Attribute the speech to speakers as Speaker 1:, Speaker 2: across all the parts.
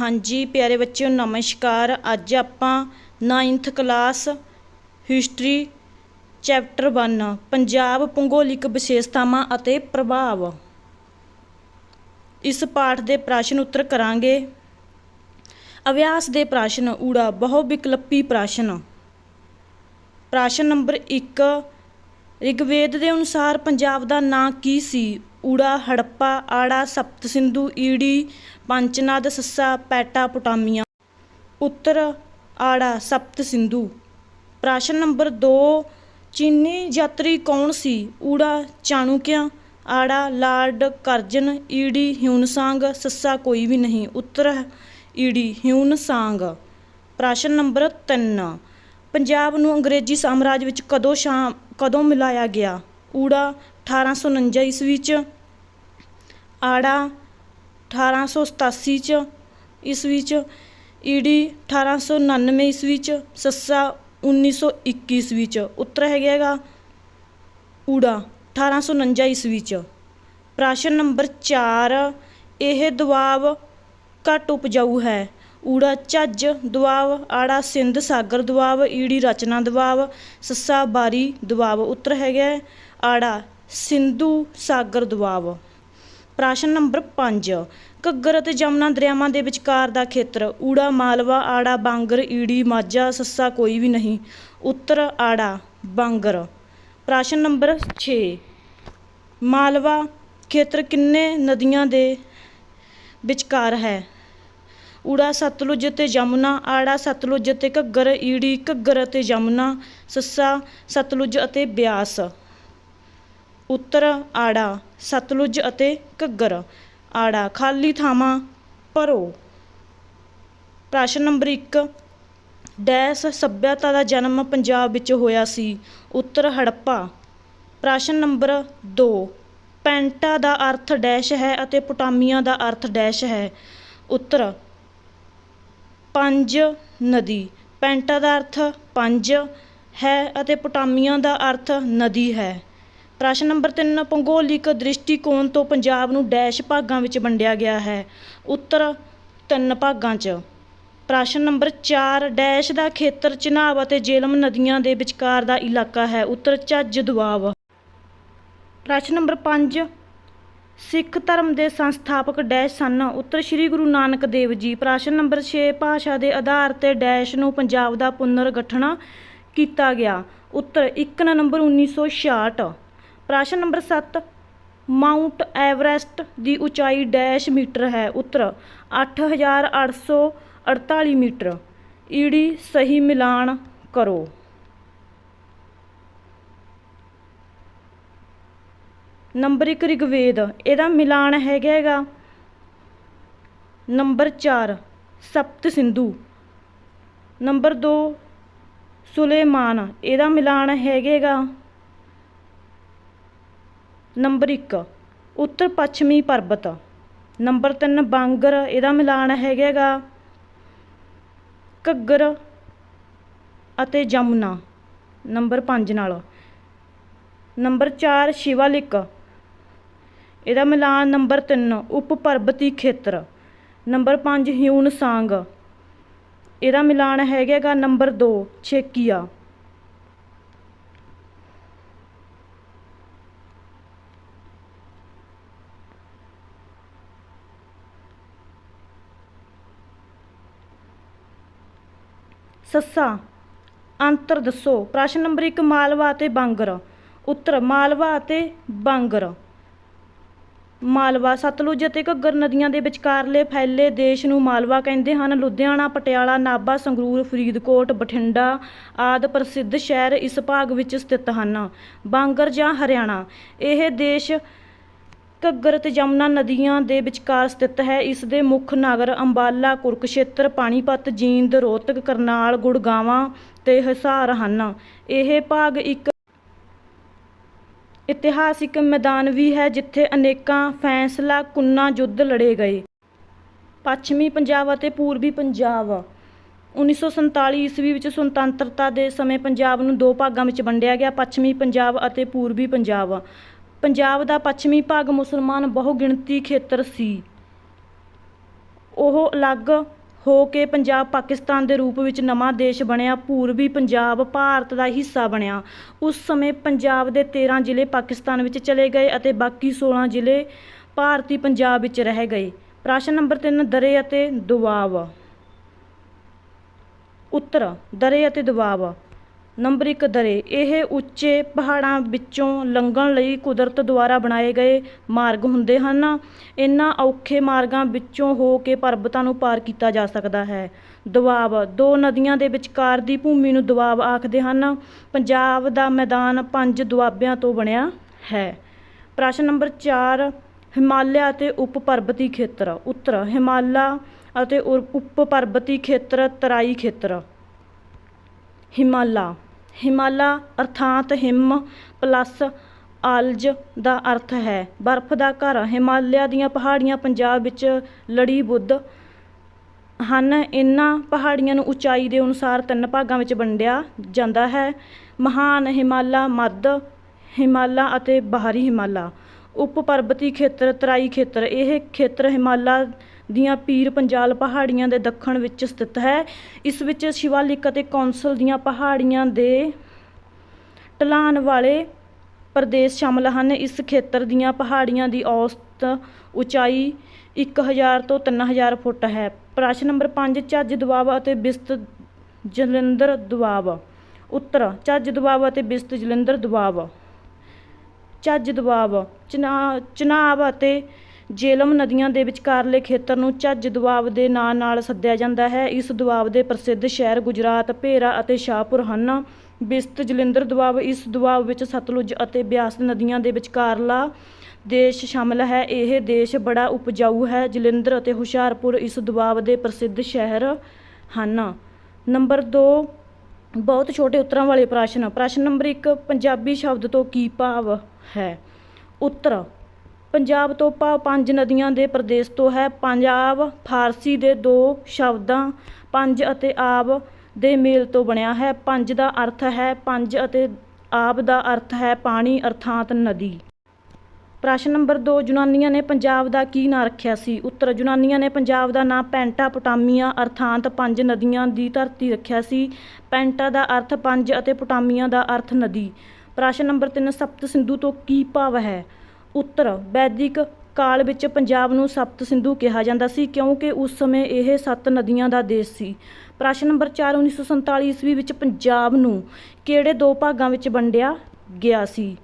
Speaker 1: ਹਾਂਜੀ, ਪਿਆਰੇ ਬੱਚਿਓ, ਨਮਸਕਾਰ। ਅੱਜ ਆਪਾਂ 9th class history chapter 1 Punjab ਭੂਗੋਲਿਕ ਵਿਸ਼ੇਸ਼ਤਾਵਾਂ ਅਤੇ ਪ੍ਰਭਾਵ। ਇਸ ਪਾਠ ਦੇ ਪ੍ਰਸ਼ਨ ਉੱਤਰ ਕਰਾਂਗੇ। ਅਭਿਆਸ ਦੇ ਪ੍ਰਸ਼ਨ, ਊੜਾ ਬਹੁ ਵਿਕਲਪੀ ਪ੍ਰਸ਼ਨ। ਪ੍ਰਸ਼ਨ ਨੰਬਰ 1 ਰਿਗਵੇਦ ਦੇ ਅਨੁਸਾਰ ਪੰਜਾਬ ਦਾ ਨਾਂ ਕੀ ਸੀ? ਊੜਾ, ਹੜੱਪਾ, ਆੜਾ, ਸਪਤ ਸਿੰਧੂ, ਈੜੀ ਪੰਚਨਾਦ ਸੱਸਾ ਪੈਟਾ ਪੁਟਾਮੀਆਂ। ਉੱਤਰ ਆੜਾ ਸਪਤ ਸਿੰਧੂ। ਪ੍ਰਸ਼ਨ ਨੰਬਰ 2 ਚੀਨੀ ਯਾਤਰੀ ਕੌਣ ਸੀ? ਊੜਾ ਚਾਣੂਕਿਆ, ਆੜਾ ਲਾਰਡ ਕਰਜਨ ਈੜੀ ਹਿਊਨਸਾਂਗ, ਸੱਸਾ ਕੋਈ ਵੀ ਨਹੀਂ। ਉੱਤਰ ਈੜੀ ਹਿਊਨਸਾਂਗ। ਪ੍ਰਸ਼ਨ ਨੰਬਰ 3 ਪੰਜਾਬ ਨੂੰ ਅੰਗਰੇਜ਼ੀ ਸਾਮਰਾਜ ਵਿੱਚ ਕਦੋਂ ਸ਼ਾਮ, ਕਦੋਂ ਮਿਲਾਇਆ ਗਿਆ? ਊੜਾ 1849 ਈਸਵੀ ਚ, ਆੜਾ 1887 ਚ, ਈਸਵੀ ਚ ਈੜੀ 1899 ਈਸਵੀ ਚ, ਸੱਸਾ 1921 ਈਸਵੀ ਚ। ਉੱਤਰ ਹੈਗਾ ਹੈਗਾ, ਊੜਾ 1849 ਈਸਵੀ ਚ। ਪ੍ਰਸ਼ਨ ਨੰਬਰ 4 ਇਹ ਦੁਆਬ ਘੱਟ ਉਪਜਾਊ ਹੈ? ਊੜਾ, ਝੱਜ ਦੁਆਬ ਆੜਾ, ਸਿੰਧ, ਸਾਗਰ ਦੁਆਬ ਈੜੀ ਰਚਨਾ ਦੁਆਬ ਸੱਸਾ ਬਾਰੀ ਦੁਆਬ ਉੱਤਰ ਹੈਗਾ ਆੜਾ, ਸਿੰਧੂ ਸਾਗਰ ਦੁਆਬ ਪ੍ਰਸ਼ਨ ਨੰਬਰ 5 ਘੱਗਰ ਅਤੇ ਜਮਨਾ ਦਰਿਆਵਾਂ ਦੇ ਵਿਚਕਾਰ ਦਾ ਖੇਤਰ। ਊੜਾ, ਮਾਲਵਾ, ਆੜਾ, ਬਾਂਗਰ, ਈੜੀ, ਮਾਝਾ, ਸੱਸਾ ਕੋਈ ਵੀ ਨਹੀਂ। ਉੱਤਰ ਆੜਾ, ਬਾਂਗਰ। ਪ੍ਰਸ਼ਨ ਨੰਬਰ 6 ਮਾਲਵਾ ਖੇਤਰ ਕਿੰਨੇ ਨਦੀਆਂ ਦੇ ਵਿਚਕਾਰ ਹੈ? ਊੜਾ, ਸਤਲੁਜ ਤੇ ਜਮਨਾ, ਆੜਾ, ਸਤਲੁਜ ਤੇ ਘੱਗਰ, ਈੜੀ, ਘੱਗਰ ਅਤੇ ਜਮਨਾ, ਸੱਸਾ, ਸਤਲੁਜ ਅਤੇ ਬਿਆਸ। ਉੱਤਰ ਆੜਾ, ਸਤਲੁਜ ਅਤੇ ਘੱਗਰ। ਆੜਾ, ਖਾਲੀ ਥਾਵਾਂ, ਭਰੋ। ਪ੍ਰਸ਼ਨ ਨੰਬਰ 1 ਡੈਸ਼ ਸੱਭਿਅਤਾ ਦਾ ਜਨਮ ਪੰਜਾਬ ਵਿੱਚ ਹੋਇਆ ਸੀ। ਉੱਤਰ, ਹੜੱਪਾ। ਪ੍ਰਸ਼ਨ ਨੰਬਰ 2 ਪੈਂਟਾ ਦਾ ਅਰਥ ਡੈਸ਼ ਹੈ ਅਤੇ ਪੁਟਾਮੀਆਂ ਦਾ ਅਰਥ ਡੈਸ਼ ਹੈ। ਉੱਤਰ, ਪੰਜ ਨਦੀ। ਪੈਂਟਾ ਦਾ ਅਰਥ ਪੰਜ ਹੈ ਅਤੇ ਪੁਟਾਮੀਆਂ ਦਾ ਅਰਥ ਨਦੀ ਹੈ। ਪ੍ਰਸ਼ਨ ਨੰਬਰ 3 ਭੂਗੋਲਿਕ ਦ੍ਰਿਸ਼ਟੀਕੋਣ ਤੋਂ ਪੰਜਾਬ ਨੂੰ ਡੈਸ਼ ਭਾਗਾਂ ਵਿੱਚ ਵੰਡਿਆ ਗਿਆ ਹੈ। ਉੱਤਰ ਤਿੰਨ ਭਾਗਾਂ 'ਚ। ਪ੍ਰਸ਼ਨ ਨੰਬਰ 4 ਡੈਸ਼ ਦਾ ਖੇਤਰ ਚਨਾਬ ਅਤੇ ਜੇਲਮ ਨਦੀਆਂ ਦੇ ਵਿਚਕਾਰ ਦਾ ਇਲਾਕਾ ਹੈ। ਉੱਤਰ ਝੱਜ ਦੁਆਬ ਪ੍ਰਸ਼ਨ ਨੰਬਰ 5 ਸਿੱਖ ਧਰਮ ਦੇ ਸੰਸਥਾਪਕ ਡੈਸ਼ ਸਨ। ਉੱਤਰ ਸ੍ਰੀ ਗੁਰੂ ਨਾਨਕ ਦੇਵ ਜੀ। ਪ੍ਰਸ਼ਨ ਨੰਬਰ 6 ਭਾਸ਼ਾ ਦੇ ਆਧਾਰ ਤੇ ਡੈਸ਼ ਨੂੰ ਪੰਜਾਬ ਦਾ ਪੁਨਰ ਗਠਨ ਕੀਤਾ ਗਿਆ। ਉੱਤਰ 1 ਨਵੰਬਰ 1966 ਪ੍ਰਸ਼ਨ ਨੰਬਰ 7 ਮਾਊਂਟ ਐਵਰੈਸਟ ਦੀ ਉਚਾਈ ਡੈਸ਼ ਮੀਟਰ ਹੈ। ਉੱਤਰ 8848 ਮੀਟਰ। ਈੜੀ ਸਹੀ ਮਿਲਾਨ ਕਰੋ। ਨੰਬਰ 1 ਰਿਗਵੇਦ, ਇਹਦਾ ਮਿਲਾਨ ਹੈਗਾ ਹੈਗਾ। ਨੰਬਰ 4 ਸਪਤ ਸਿੰਧੂ। ਨੰਬਰ 2 ਸੁਲੇਮਾਨ, ਇਹਦਾ ਮਿਲਾਨ ਹੈਗੇਗਾ ਨੰਬਰ 1 ਉੱਤਰ ਪੱਛਮੀ ਪਰਬਤ। ਨੰਬਰ 3 ਬਾਂਗਰ, ਇਹਦਾ ਮਿਲਾਨ ਹੈਗਾਗਾ ਘੱਗਰ ਅਤੇ ਜਮਨਾ। ਨੰਬਰ 5 ਨਾਲ। ਨੰਬਰ 4 ਸ਼ਿਵਾਲਿਕ। ਇਹਦਾ ਮਿਲਾਨ ਨੰਬਰ 3 ਉਪ ਪਰਬਤੀ ਖੇਤਰ। ਨੰਬਰ 5 ਹਿਊਨ ਸਾਂਗ। ਇਹਦਾ ਮਿਲਾਨ ਹੈਗਾਗਾ ਨੰਬਰ 2 ਛੇਕੀਆ। ਸੱਸਾ, ਅੰਤਰ ਦੱਸੋ। ਪ੍ਰਸ਼ਨ ਨੰਬਰ 1 ਮਾਲਵਾ ਅਤੇ ਬਾਂਗਰ। ਉੱਤਰ, ਮਾਲਵਾ ਅਤੇ ਬਾਂਗਰ। ਮਾਲਵਾ ਸਤਲੁਜ ਅਤੇ ਘੱਗਰ ਨਦੀਆਂ ਦੇ ਵਿਚਕਾਰਲੇ ਫੈਲੇ ਦੇਸ਼ ਨੂੰ ਮਾਲਵਾ ਕਹਿੰਦੇ ਹਨ। ਲੁਧਿਆਣਾ, ਪਟਿਆਲਾ, ਨਾਭਾ, ਸੰਗਰੂਰ, ਫਰੀਦਕੋਟ, ਬਠਿੰਡਾ ਆਦਿ ਪ੍ਰਸਿੱਧ ਸ਼ਹਿਰ ਇਸ ਭਾਗ ਵਿੱਚ ਸਥਿਤ ਹਨ। ਬਾਂਗਰ ਜਾਂ ਹਰਿਆਣਾ, ਇਹ ਦੇਸ਼ ਘੱਗਰ ਅਤੇ ਜਮਨਾ ਨਦੀਆਂ ਦੇ ਵਿਚਕਾਰ ਸਥਿਤ ਹੈ। ਇਸ ਦੇ ਮੁੱਖ ਨਗਰ ਅੰਬਾਲਾ ਕੁਰਕਸ਼ੇਤਰ, ਪਾਣੀਪਤ, ਜੀਂਦ, ਰੋਹਤਕ, ਕਰਨਾਲ, ਗੁੜਗਾਵਾਂ ਤੇ ਹਿਸਾਰ ਹਨ। ਇਹ ਭਾਗ ਇੱਕ ਇਤਿਹਾਸਿਕ ਮੈਦਾਨ ਵੀ ਹੈ ਜਿੱਥੇ ਅਨੇਕਾਂ ਫੈਸਲਾ ਕੁੰਨਾ ਯੁੱਧ ਲੜੇ ਗਏ। ਪੱਛਮੀ ਪੰਜਾਬ ਅਤੇ ਪੂਰਬੀ ਪੰਜਾਬ। 1947 ਈਸਵੀ ਵਿੱਚ ਸੁਤੰਤਰਤਾ ਦੇ ਸਮੇਂ ਪੰਜਾਬ ਨੂੰ ਦੋ ਭਾਗਾਂ ਵਿੱਚ ਵੰਡਿਆ ਗਿਆ, ਪੱਛਮੀ ਪੰਜਾਬ ਅਤੇ ਪੂਰਬੀ ਪੰਜਾਬ। ਪੰਜਾਬ ਦਾ ਪੱਛਮੀ ਭਾਗ ਮੁਸਲਮਾਨ ਬਹੁਗਿਣਤੀ ਖੇਤਰ ਸੀ। ਉਹ ਅਲੱਗ ਹੋ ਕੇ ਪੰਜਾਬ ਪਾਕਿਸਤਾਨ ਦੇ ਰੂਪ ਵਿੱਚ ਨਵਾਂ ਦੇਸ਼ ਬਣਿਆ, ਪੂਰਬੀ ਪੰਜਾਬ ਭਾਰਤ ਦਾ ਹਿੱਸਾ ਬਣਿਆ। ਉਸ ਸਮੇਂ ਪੰਜਾਬ ਦੇ 13 ਜ਼ਿਲ੍ਹੇ ਪਾਕਿਸਤਾਨ ਵਿੱਚ ਚਲੇ ਗਏ ਅਤੇ ਬਾਕੀ 16 ਜ਼ਿਲ੍ਹੇ ਭਾਰਤੀ ਪੰਜਾਬ ਵਿੱਚ ਰਹਿ ਗਏ। ਪ੍ਰਸ਼ਨ ਨੰਬਰ 3 ਦਰੇ ਅਤੇ ਦੁਆਬ। ਉੱਤਰ, ਦਰੇ ਅਤੇ ਦੁਆਬ। ਨੰਬਰ 1 ਦਰੇ। ਇਹ ਉੱਚੇ ਪਹਾੜਾਂ ਵਿੱਚੋਂ ਲੰਘਣ ਲਈ ਕੁਦਰਤ ਦੁਆਰਾ ਬਣਾਏ ਗਏ ਮਾਰਗ ਹੁੰਦੇ ਹਨ। ਇਹਨਾਂ ਔਖੇ ਮਾਰਗਾਂ ਵਿੱਚੋਂ ਹੋ ਕੇ ਪਰਬਤਾਂ ਨੂੰ ਪਾਰ ਕੀਤਾ ਜਾ ਸਕਦਾ ਹੈ। ਦੁਆਬ ਦੋ ਨਦੀਆਂ ਦੇ ਵਿਚਕਾਰ ਦੀ ਭੂਮੀ ਨੂੰ ਦੁਆਬ ਆਖਦੇ ਹਨ। ਪੰਜਾਬ ਦਾ ਮੈਦਾਨ ਪੰਜ ਦੁਆਬਿਆਂ ਤੋਂ ਬਣਿਆ ਹੈ। ਪ੍ਰਸ਼ਨ ਨੰਬਰ 4 ਹਿਮਾਲਿਆ ਅਤੇ ਉਪ ਪਰਬਤੀ ਖੇਤਰ। ਉੱਤਰ, ਹਿਮਾਲਾ ਅਤੇ ਉਪ ਪਰਬਤੀ ਖੇਤਰ, ਤਰਾਈ ਖੇਤਰ। ਹਿਮਾਲਾ। ਹਿਮਾਲਾ ਅਰਥਾਤ ਹਿਮ ਪਲੱਸ ਆਲਜ ਦਾ ਅਰਥ ਹੈ। ਬਰਫ਼ ਦਾ ਘਰ। ਹਿਮਾਲਿਆ ਦੀਆਂ ਪਹਾੜੀਆਂ ਪੰਜਾਬ ਵਿੱਚ ਲੜੀ ਬੁੱਧ ਹਨ। ਇਹਨਾਂ ਪਹਾੜੀਆਂ ਨੂੰ ਉਚਾਈ ਦੇ ਅਨੁਸਾਰ ਤਿੰਨ ਭਾਗਾਂ ਵਿੱਚ ਵੰਡਿਆ ਜਾਂਦਾ ਹੈ। ਮਹਾਨ ਹਿਮਾਲਾ, ਮੱਧ ਹਿਮਾਲਾ ਅਤੇ ਬਾਹਰੀ ਹਿਮਾਲਾ। ਉਪ ਪਰਬਤੀ ਖੇਤਰ, ਤਰਾਈ ਖੇਤਰ। ਇਹ ਖੇਤਰ ਹਿਮਾਲਾ ਦੀਆਂ ਪੀਰ ਪੰਜਾਲ ਪਹਾੜੀਆਂ ਦੇ ਦੱਖਣ ਵਿੱਚ ਸਥਿਤ ਹੈ। ਇਸ ਵਿੱਚ ਸ਼ਿਵਾਲਿਕ ਅਤੇ ਕੌਂਸਲ ਦੀਆਂ ਪਹਾੜੀਆਂ ਦੇ ਢਲਾਨ ਵਾਲੇ ਪ੍ਰਦੇਸ਼ ਸ਼ਾਮਲ ਹਨ। ਇਸ ਖੇਤਰ ਦੀਆਂ ਪਹਾੜੀਆਂ ਦੀ ਔਸਤ ਉਚਾਈ 1000 ਤੋਂ 3000 ਫੁੱਟ ਹੈ। ਪ੍ਰਸ਼ਨ ਨੰਬਰ 5 ਝੱਜ ਦੁਆਬ ਅਤੇ ਬਿਸਤ ਜਲੰਧਰ ਦੁਆਬ ਉੱਤਰ, ਝੱਜ ਦੁਆਬ ਅਤੇ ਬਿਸਤ ਜਲੰਧਰ ਦੁਆਬ ਝੱਜ ਦੁਆਬ ਚਨਾ, ਚਨਾਬ ਅਤੇ ਜੇਲਮ ਨਦੀਆਂ ਦੇ ਵਿਚਕਾਰਲੇ ਖੇਤਰ ਨੂੰ ਝੱਜ ਦੁਆਬ ਦੇ ਨਾਂ ਨਾਲ ਸੱਦਿਆ ਜਾਂਦਾ ਹੈ। ਇਸ ਦੁਆਬ ਦੇ ਪ੍ਰਸਿੱਧ ਸ਼ਹਿਰ ਗੁਜਰਾਤ, ਭੇਰਾ ਅਤੇ ਸ਼ਾਹਪੁਰ ਹਨ। ਬਿਸਤ ਜਲੰਧਰ ਦੁਆਬ ਇਸ ਦੁਆਬ ਵਿੱਚ ਸਤਲੁਜ ਅਤੇ ਬਿਆਸ ਨਦੀਆਂ ਦੇ ਵਿਚਕਾਰਲਾ ਦੇਸ਼ ਸ਼ਾਮਲ ਹੈ। ਇਹ ਦੇਸ਼ ਬੜਾ ਉਪਜਾਊ ਹੈ। ਜਲੰਧਰ ਅਤੇ ਹੁਸ਼ਿਆਰਪੁਰ ਇਸ ਦੁਆਬ ਦੇ ਪ੍ਰਸਿੱਧ ਸ਼ਹਿਰ ਹਨ। ਨੰਬਰ 2 ਬਹੁਤ ਛੋਟੇ ਉੱਤਰਾਂ ਵਾਲੇ ਪ੍ਰਸ਼ਨ। ਪ੍ਰਸ਼ਨ ਨੰਬਰ 1 ਪੰਜਾਬੀ ਸ਼ਬਦ ਤੋਂ ਕੀ ਭਾਵ ਹੈ? ਉੱਤਰ ਪੰਜਾਬ ਤੋਂ ਭਾਵ ਪੰਜ ਨਦੀਆਂ ਦੇ ਪ੍ਰਦੇਸ਼ ਤੋਂ ਹੈ। ਪੰਜਾਬ, ਫਾਰਸੀ ਦੇ ਦੋ ਸ਼ਬਦਾਂ ਪੰਜ ਅਤੇ ਆਬ ਦੇ ਮੇਲ ਤੋਂ ਬਣਿਆ ਹੈ। ਪੰਜ ਦਾ ਅਰਥ ਹੈ ਪੰਜ ਅਤੇ ਆਬ ਦਾ ਅਰਥ ਹੈ ਪਾਣੀ ਅਰਥਾਤ ਨਦੀ। ਪ੍ਰਸ਼ਨ ਨੰਬਰ 2 ਯੂਨਾਨੀਆਂ ਨੇ ਪੰਜਾਬ ਦਾ ਕੀ ਨਾਂ ਰੱਖਿਆ ਸੀ? ਉੱਤਰ ਯੂਨਾਨੀਆਂ ਨੇ ਪੰਜਾਬ ਦਾ ਨਾਂ ਪੈਂਟਾਪੋਟਾਮੀਆ ਅਰਥਾਤ ਪੰਜ ਨਦੀਆਂ ਦੀ ਧਰਤੀ ਰੱਖਿਆ ਸੀ। ਪੈਂਟਾ ਦਾ ਅਰਥ ਪੰਜ ਅਤੇ ਪੋਟਾਮੀਆ ਦਾ ਅਰਥ ਨਦੀ। ਪ੍ਰਸ਼ਨ ਨੰਬਰ 3 ਸਪਤ ਸਿੰਧੂ ਤੋਂ ਕੀ ਭਾਵ ਹੈ? ਉੱਤਰ, ਵੈਦਿਕ ਕਾਲ ਵਿੱਚ ਪੰਜਾਬ ਨੂੰ ਸਪਤ ਸਿੰਧੂ ਕਿਹਾ ਜਾਂਦਾ ਸੀ ਕਿਉਂਕਿ ਉਸ ਸਮੇਂ ਇਹ ਸੱਤ ਨਦੀਆਂ ਦਾ ਦੇਸ਼ ਸੀ। ਪ੍ਰਸ਼ਨ ਨੰਬਰ 4 1947 ਈਸਵੀ ਵਿੱਚ ਪੰਜਾਬ ਨੂੰ ਕਿਹੜੇ ਦੋ ਭਾਗਾਂ ਵਿੱਚ ਵੰਡਿਆ ਗਿਆ ਸੀ?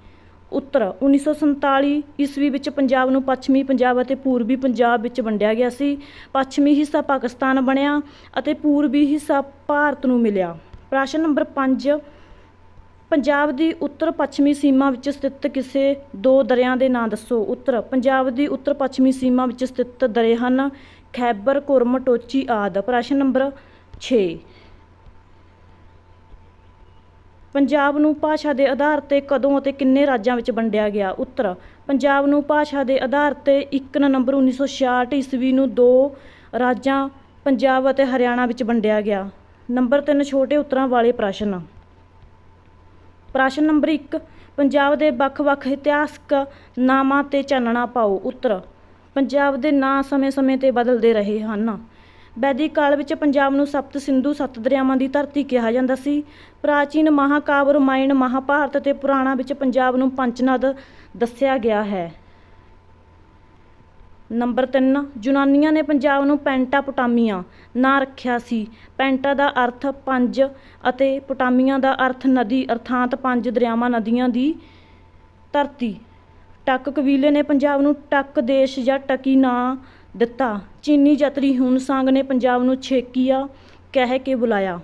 Speaker 1: ਉੱਤਰ 1947 ਈਸਵੀ ਵਿੱਚ ਪੰਜਾਬ ਨੂੰ ਪੱਛਮੀ ਪੰਜਾਬ ਅਤੇ ਪੂਰਬੀ ਪੰਜਾਬ ਵਿੱਚ ਵੰਡਿਆ ਗਿਆ ਸੀ। ਪੱਛਮੀ ਹਿੱਸਾ ਪਾਕਿਸਤਾਨ ਬਣਿਆ ਅਤੇ ਪੂਰਬੀ ਹਿੱਸਾ ਭਾਰਤ ਨੂੰ ਮਿਲਿਆ। ਪ੍ਰਸ਼ਨ ਨੰਬਰ 5 ਪੰਜਾਬ ਦੀ ਉੱਤਰ ਪੱਛਮੀ ਸੀਮਾ ਵਿੱਚ ਸਥਿਤ ਕਿਸੇ ਦੋ ਦਰਿਆਂ ਦੇ ਨਾਂ ਦੱਸੋ। ਉੱਤਰ, ਪੰਜਾਬ ਦੀ ਉੱਤਰ ਪੱਛਮੀ ਸੀਮਾ ਵਿੱਚ ਸਥਿਤ ਦਰੇ ਹਨ ਖੈਬਰ ਕੁਰਮ ਟੋਚੀ ਆਦਿ। ਪ੍ਰਸ਼ਨ ਨੰਬਰ 6 ਪੰਜਾਬ ਨੂੰ ਭਾਸ਼ਾ ਦੇ ਆਧਾਰ ਤੇ ਕਦੋਂ ਅਤੇ ਕਿੰਨੇ ਰਾਜਾਂ ਵਿੱਚ ਵੰਡਿਆ ਗਿਆ? ਉੱਤਰ, ਪੰਜਾਬ ਨੂੰ ਭਾਸ਼ਾ ਦੇ ਆਧਾਰ ਤੇ 1 ਨਵੰਬਰ 1966 ਈਸਵੀ ਨੂੰ ਦੋ ਰਾਜਾਂ, ਪੰਜਾਬ ਅਤੇ ਹਰਿਆਣਾ ਵਿੱਚ ਵੰਡਿਆ ਗਿਆ। ਨੰਬਰ 3 ਛੋਟੇ ਉੱਤਰਾਂ ਵਾਲੇ ਪ੍ਰਸ਼ਨ। ਪ੍ਰਸ਼ਨ ਨੰਬਰ 1 ਪੰਜਾਬ ਦੇ ਵੱਖ-ਵੱਖ ਇਤਿਹਾਸਕ ਨਾਮਾਂ ਤੇ ਚਾਨਣਾ ਪਾਓ। ਉੱਤਰ, ਪੰਜਾਬ ਦੇ ਨਾਂ ਸਮੇਂ-ਸਮੇਂ ਤੇ ਬਦਲਦੇ ਰਹੇ ਹਨ। ਵੈਦਿਕ ਕਾਲ ਵਿੱਚ ਪੰਜਾਬ ਨੂੰ ਸਪਤ ਸਿੰਧੂ ਸੱਤ ਦਰਿਆਵਾਂ ਦੀ ਧਰਤੀ ਕਿਹਾ ਜਾਂਦਾ ਸੀ। ਪ੍ਰਾਚੀਨ ਮਹਾਕਾਵ ਰਾਮਾਇਣ ਮਹਾਭਾਰਤ ਅਤੇ ਪੁਰਾਣਾ ਵਿੱਚ ਪੰਜਾਬ ਨੂੰ ਪੰਚਨਦ ਦੱਸਿਆ ਗਿਆ ਹੈ। ਨੰਬਰ 3 ਯੂਨਾਨੀਆਂ ਨੇ ਪੰਜਾਬ ਨੂੰ ਪੈਂਟਾਪੋਟਾਮੀਆ ਨਾਂ ਰੱਖਿਆ ਸੀ। ਪੈਂਟਾ ਦਾ ਅਰਥ ਪੰਜ ਅਤੇ ਪੋਟਾਮੀਆ ਦਾ ਅਰਥ ਨਦੀ, ਅਰਥਾਤ ਪੰਜ ਦਰਿਆਵਾਂ, ਨਦੀਆਂ ਦੀ ਧਰਤੀ। ਟੱਕ ਕਬੀਲੇ ਨੇ ਪੰਜਾਬ ਨੂੰ ਟੱਕ ਦੇਸ਼ ਜਾਂ ਟਕੀ ਨਾਂ ਦਿੱਤਾ। ਚੀਨੀ ਯਾਤਰੀ ਹੁਣ ਹੁਨਸਾਂਗ ਨੇ ਪੰਜਾਬ ਨੂੰ ਛੇਕੀਆ, ਕਹਿ ਕੇ ਬੁਲਾਇਆ।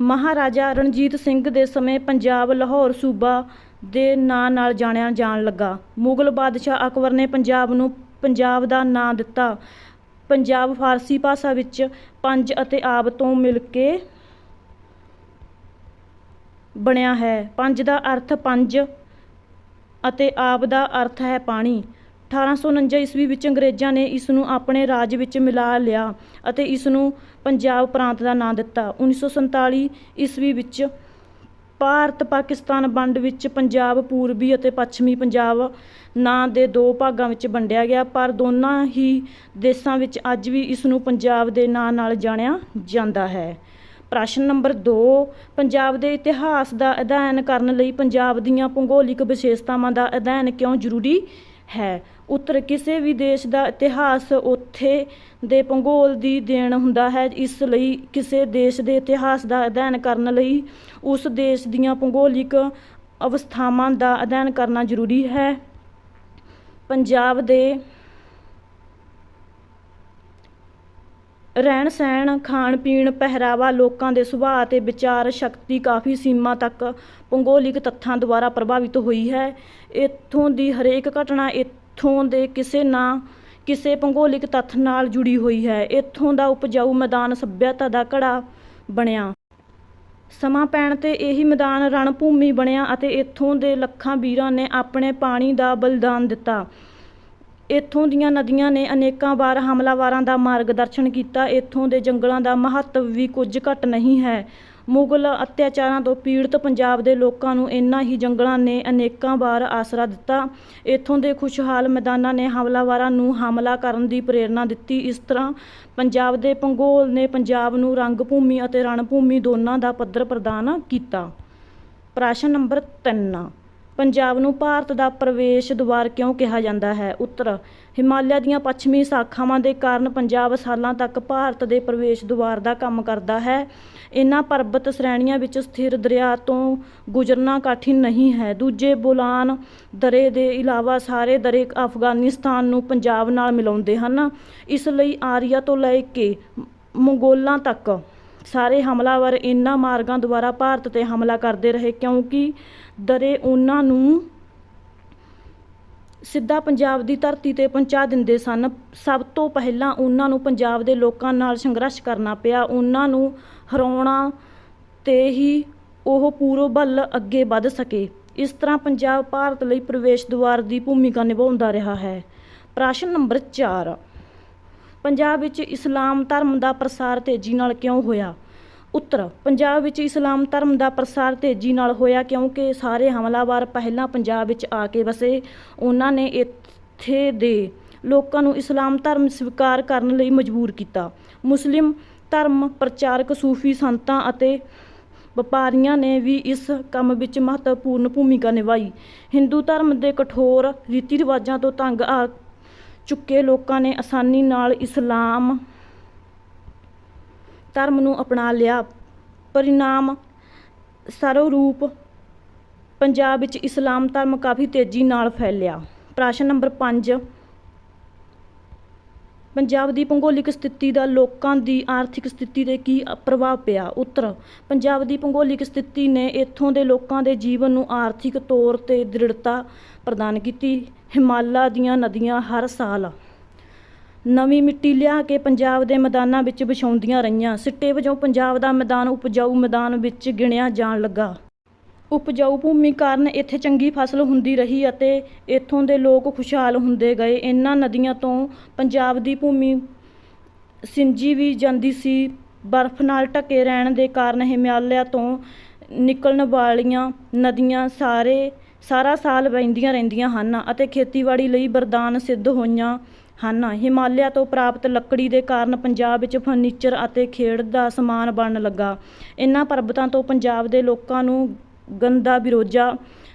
Speaker 1: ਮਹਾਰਾਜਾ ਰਣਜੀਤ ਸਿੰਘ ਦੇ ਸਮੇਂ ਪੰਜਾਬ, ਲਾਹੌਰ, ਸੂਬਾ ਦੇ ਨਾਂ ਨਾਲ ਜਾਣਿਆ ਜਾਣ ਲੱਗਾ। ਮੁਗਲ ਬਾਦਸ਼ਾਹ ਅਕਬਰ ਨੇ ਪੰਜਾਬ ਨੂੰ ਪੰਜਾਬ ਦਾ ਨਾਂ ਦਿੱਤਾ। ਪੰਜਾਬ ਫਾਰਸੀ ਭਾਸ਼ਾ ਵਿੱਚ ਪੰਜ ਅਤੇ ਆਬ ਤੋਂ ਮਿਲ ਕੇ ਬਣਿਆ ਹੈ। ਪੰਜ ਦਾ ਅਰਥ ਪੰਜ ਅਤੇ ਆਬ ਦਾ ਅਰਥ ਹੈ ਪਾਣੀ। 1849 ਈਸਵੀ ਵਿੱਚ ਅੰਗਰੇਜ਼ਾਂ ਨੇ ਇਸ ਨੂੰ ਆਪਣੇ ਰਾਜ ਵਿੱਚ ਮਿਲਾ ਲਿਆ ਅਤੇ ਇਸ ਨੂੰ ਪੰਜਾਬ ਪ੍ਰਾਂਤ ਦਾ ਨਾਂ ਦਿੱਤਾ। 1947 ਈਸਵੀ ਵਿੱਚ ਭਾਰਤ, ਪਾਕਿਸਤਾਨ ਵੰਡ ਵਿੱਚ ਪੰਜਾਬ, ਪੂਰਬੀ ਅਤੇ ਪੱਛਮੀ ਪੰਜਾਬ ਨਾਂ ਦੇ ਦੋ ਭਾਗਾਂ ਵਿੱਚ ਵੰਡਿਆ ਗਿਆ, ਪਰ ਦੋਨਾਂ ਹੀ ਦੇਸ਼ਾਂ ਵਿੱਚ ਅੱਜ ਵੀ ਇਸ ਨੂੰ ਪੰਜਾਬ ਦੇ ਨਾਂ ਨਾਲ ਜਾਣਿਆ ਜਾਂਦਾ ਹੈ। ਪ੍ਰਸ਼ਨ ਨੰਬਰ 2 ਪੰਜਾਬ ਦੇ ਇਤਿਹਾਸ ਦਾ ਅਧਿਐਨ ਕਰਨ ਲਈ ਪੰਜਾਬ ਦੀਆਂ ਭੂਗੋਲਿਕ ਵਿਸ਼ੇਸ਼ਤਾਵਾਂ ਦਾ ਅਧਿਐਨ ਕਿਉਂ ਜ਼ਰੂਰੀ ਹੈ। ਉੱਤਰ, ਕਿਸੇ ਵੀ ਦੇਸ਼ ਦਾ ਇਤਿਹਾਸ ਉੱਥੇ ਦੇ ਭੂਗੋਲ ਦੀ ਦੇਣ ਹੁੰਦਾ ਹੈ, ਇਸ ਲਈ ਕਿਸੇ ਦੇਸ਼ ਦੇ ਇਤਿਹਾਸ ਦਾ ਅਧਿਐਨ ਕਰਨ ਲਈ ਉਸ ਦੇਸ਼ ਦੀਆਂ ਭੂਗੋਲਿਕ ਅਵਸਥਾਵਾਂ ਦਾ ਅਧਿਐਨ ਕਰਨਾ ਜ਼ਰੂਰੀ ਹੈ। ਪੰਜਾਬ ਦੇ ਰਹਿਣ ਸਹਿਣ, ਖਾਣ ਪੀਣ, ਪਹਿਰਾਵਾ ਲੋਕਾਂ ਦੇ ਸੁਭਾਅ ਅਤੇ ਵਿਚਾਰ ਸ਼ਕਤੀ ਕਾਫੀ ਸੀਮਾ ਤੱਕ ਭੂਗੋਲਿਕ ਤੱਥਾਂ ਦੁਆਰਾ ਪ੍ਰਭਾਵਿਤ ਹੋਈ ਹੈ। ਇੱਥੋਂ ਦੀ ਹਰੇਕ ਘਟਨਾ ਇੱਥੋਂ ਦੇ ਕਿਸੇ ਨਾ ਕਿਸੇ ਭੂਗੋਲਿਕ ਤੱਥ ਨਾਲ ਜੁੜੀ ਹੋਈ ਹੈ। ਇੱਥੋਂ ਦਾ ਉਪਜਾਊ ਮੈਦਾਨ ਸੱਭਿਅਤਾ ਦਾ ਘੜਾ ਬਣਿਆ। ਸਮਾਂ ਪੈਣ ਤੇ ਇਹੀ ਮੈਦਾਨ ਰਣਭੂਮੀ ਬਣਿਆ ਅਤੇ ਇੱਥੋਂ ਦੇ ਲੱਖਾਂ ਵੀਰਾਂ ਨੇ ਆਪਣੇ ਪਾਣੀ ਦਾ ਬਲਿਦਾਨ ਦਿੱਤਾ। ਇੱਥੋਂ ਦੀਆਂ ਨਦੀਆਂ ਨੇ ਅਨੇਕਾਂ ਵਾਰ ਹਮਲਾਵਾਰਾਂ ਦਾ ਮਾਰਗਦਰਸ਼ਨ ਕੀਤਾ। ਇੱਥੋਂ ਦੇ ਜੰਗਲਾਂ ਦਾ ਮਹੱਤਵ ਵੀ ਕੁਝ ਘੱਟ ਨਹੀਂ ਹੈ। ਮੁਗਲ ਅਤਿਆਚਾਰਾਂ ਤੋਂ ਪੀੜਤ ਪੰਜਾਬ ਦੇ ਲੋਕਾਂ ਨੂੰ ਇਨ੍ਹਾਂ ਹੀ ਜੰਗਲਾਂ ਨੇ ਅਨੇਕਾਂ ਵਾਰ ਆਸਰਾ ਦਿੱਤਾ। ਇੱਥੋਂ ਦੇ ਖੁਸ਼ਹਾਲ ਮੈਦਾਨਾਂ ਨੇ ਹਮਲਾਵਰਾਂ ਨੂੰ ਹਮਲਾ ਕਰਨ ਦੀ ਪ੍ਰੇਰਣਾ ਦਿੱਤੀ। ਇਸ ਤਰ੍ਹਾਂ ਪੰਜਾਬ ਦੇ ਭੂਗੋਲ ਨੇ ਪੰਜਾਬ ਨੂੰ ਰੰਗ ਭੂਮੀ ਅਤੇ ਰਣ ਭੂਮੀ ਦੋਨਾਂ ਦਾ ਪੱਧਰ ਪ੍ਰਦਾਨ ਕੀਤਾ। ਪ੍ਰਸ਼ਨ ਨੰਬਰ 3 ਪੰਜਾਬ ਨੂੰ ਭਾਰਤ ਦਾ ਪ੍ਰਵੇਸ਼ ਦੁਆਰ ਕਿਉਂ ਕਿਹਾ ਜਾਂਦਾ ਹੈ? ਉੱਤਰ, ਹਿਮਾਲਿਆ ਦੀਆਂ ਪੱਛਮੀ ਸ਼ਾਖਾਵਾਂ ਦੇ ਕਾਰਨ ਪੰਜਾਬ ਸਾਲਾਂ ਤੱਕ ਭਾਰਤ ਦੇ ਪ੍ਰਵੇਸ਼ ਦੁਆਰ ਦਾ ਕੰਮ ਕਰਦਾ ਹੈ। ਇਹਨਾਂ ਪਰਬਤ ਸ਼੍ਰੇਣੀਆਂ ਵਿੱਚ ਸਥਿਰ ਦਰਿਆ ਤੋਂ ਗੁਜ਼ਰਨਾ ਕਠਿਨ ਨਹੀਂ ਹੈ। ਦੂਜੇ ਬੋਲਾਨ ਦਰੇ ਦੇ ਇਲਾਵਾ ਸਾਰੇ ਦਰੇ ਅਫਗਾਨਿਸਤਾਨ ਨੂੰ ਪੰਜਾਬ ਨਾਲ ਮਿਲਾਉਂਦੇ ਹਨ। ਇਸ ਲਈ ਆਰੀਆ ਤੋਂ ਲੈ ਕੇ ਮੰਗੋਲਾਂ ਤੱਕ ਸਾਰੇ ਹਮਲਾਵਰ ਇਨ੍ਹਾਂ ਮਾਰਗਾਂ ਦੁਆਰਾ ਭਾਰਤ ਤੇ ਹਮਲਾ ਕਰਦੇ ਰਹੇ, ਕਿਉਂਕਿ ਦਰੇ ਉਹਨਾਂ ਨੂੰ ਸਿੱਧਾ ਪੰਜਾਬ ਦੀ ਧਰਤੀ ਤੇ ਪਹੁੰਚਾ ਦਿੰਦੇ ਸਨ। ਸਭ ਤੋਂ ਪਹਿਲਾਂ ਉਹਨਾਂ ਨੂੰ ਪੰਜਾਬ ਦੇ ਲੋਕਾਂ ਨਾਲ ਸੰਘਰਸ਼ ਕਰਨਾ ਪਿਆ। ਉਹਨਾਂ ਨੂੰ ਹਰਾਉਣਾ ਤੇ ਹੀ ਉਹ ਪੂਰਬ ਵੱਲ ਅੱਗੇ ਵੱਧ ਸਕੇ। ਇਸ ਤਰ੍ਹਾਂ ਪੰਜਾਬ ਭਾਰਤ ਲਈ ਪ੍ਰਵੇਸ਼ ਦੁਆਰ ਦੀ ਭੂਮਿਕਾ ਨਿਭਾਉਂਦਾ ਰਿਹਾ ਹੈ। ਪ੍ਰਸ਼ਨ ਨੰਬਰ 4 ਪੰਜਾਬ ਵਿੱਚ ਇਸਲਾਮ ਧਰਮ ਦਾ ਪ੍ਰਸਾਰ ਤੇਜ਼ੀ ਨਾਲ ਕਿਉਂ ਹੋਇਆ? ਉੱਤਰ, ਪੰਜਾਬ ਵਿੱਚ ਇਸਲਾਮ ਧਰਮ ਦਾ ਪ੍ਰਸਾਰ ਤੇਜ਼ੀ ਨਾਲ ਹੋਇਆ ਕਿਉਂਕਿ ਸਾਰੇ ਹਮਲਾਵਰ ਪਹਿਲਾਂ ਪੰਜਾਬ ਵਿੱਚ ਆ ਕੇ ਵਸੇ। ਉਹਨਾਂ ਨੇ ਇੱਥੇ ਦੇ ਲੋਕਾਂ ਨੂੰ ਇਸਲਾਮ ਧਰਮ ਸਵੀਕਾਰ ਕਰਨ ਲਈ ਮਜਬੂਰ ਕੀਤਾ। ਮੁਸਲਿਮ ਧਰਮ ਪ੍ਰਚਾਰਕ ਸੂਫੀ ਸੰਤਾਂ ਅਤੇ ਵਪਾਰੀਆਂ ਨੇ ਵੀ ਇਸ ਕੰਮ ਵਿੱਚ ਮਹੱਤਵਪੂਰਨ ਭੂਮਿਕਾ ਨਿਭਾਈ। ਹਿੰਦੂ ਧਰਮ ਦੇ ਕਠੋਰ ਰੀਤੀ ਰਿਵਾਜਾਂ ਤੋਂ ਤੰਗ ਆ ਚੁੱਕੇ ਲੋਕਾਂ ਨੇ ਆਸਾਨੀ ਨਾਲ ਇਸਲਾਮ ਧਰਮ ਨੂੰ ਅਪਣਾ ਲਿਆ। ਪਰਿਣਾਮ ਸਰਵਰੂਪ ਪੰਜਾਬ ਵਿੱਚ ਇਸਲਾਮ ਧਰਮ ਕਾਫੀ ਤੇਜ਼ੀ ਨਾਲ ਫੈਲਿਆ। ਪ੍ਰਸ਼ਨ ਨੰਬਰ 5 ਪੰਜਾਬ ਦੀ ਭੂਗੋਲਿਕ ਸਥਿਤੀ ਦਾ ਲੋਕਾਂ ਦੀ ਆਰਥਿਕ ਸਥਿਤੀ ਤੇ ਕੀ ਪ੍ਰਭਾਵ ਪਿਆ? ਉੱਤਰ, ਪੰਜਾਬ ਦੀ ਭੂਗੋਲਿਕ ਸਥਿਤੀ ਨੇ ਇੱਥੋਂ ਦੇ ਲੋਕਾਂ ਦੇ ਜੀਵਨ ਨੂੰ ਆਰਥਿਕ ਤੌਰ ਤੇ ਦ੍ਰਿੜਤਾ ਪ੍ਰਦਾਨ ਕੀਤੀ। ਹਿਮਾਲਾ ਦੀਆਂ ਨਦੀਆਂ ਹਰ ਸਾਲ ਨਵੀਂ ਮਿੱਟੀ ਲਿਆ ਕੇ ਪੰਜਾਬ ਦੇ ਮੈਦਾਨਾਂ ਵਿੱਚ ਵਿਛਾਉਂਦੀਆਂ ਰਹੀਆਂ। ਸਿੱਟੇ ਵਜੋਂ ਪੰਜਾਬ ਦਾ ਮੈਦਾਨ ਉਪਜਾਊ ਮੈਦਾਨ ਵਿੱਚ ਗਿਣਿਆ ਜਾਣ ਲੱਗਾ। ਉਪਜਾਊ ਭੂਮੀ ਕਾਰਨ ਇੱਥੇ ਚੰਗੀ ਫਸਲ ਹੁੰਦੀ ਰਹੀ ਅਤੇ ਇੱਥੋਂ ਦੇ ਲੋਕ ਖੁਸ਼ਹਾਲ ਹੁੰਦੇ ਗਏ। ਇਹਨਾਂ ਨਦੀਆਂ ਤੋਂ ਪੰਜਾਬ ਦੀ ਭੂਮੀ ਸਿੰਜੀ ਵੀ ਜਾਂਦੀ ਸੀ। ਬਰਫ਼ ਨਾਲ ਢਕੇ ਰਹਿਣ ਦੇ ਕਾਰਨ ਹਿਮਾਲਿਆ ਤੋਂ ਨਿਕਲਣ ਵਾਲੀਆਂ ਨਦੀਆਂ ਸਾਰੇ, ਸਾਰਾ ਸਾਲ ਵਹਿੰਦੀਆਂ ਰਹਿੰਦੀਆਂ ਹਨ ਅਤੇ ਖੇਤੀਬਾੜੀ ਲਈ ਵਰਦਾਨ ਸਿੱਧ ਹੋਈਆਂ ਹਨ। ਹਿਮਾਲਿਆ ਤੋਂ ਪ੍ਰਾਪਤ ਲੱਕੜੀ ਦੇ ਕਾਰਨ ਪੰਜਾਬ ਵਿੱਚ ਫਰਨੀਚਰ ਅਤੇ ਖੇਡ ਦਾ ਸਮਾਨ ਬਣਨ ਲੱਗਾ। ਇਹਨਾਂ ਪਰਬਤਾਂ ਤੋਂ ਪੰਜਾਬ ਦੇ ਲੋਕਾਂ ਨੂੰ ਗੰਦਾ ਬਿਰੋਜਾ,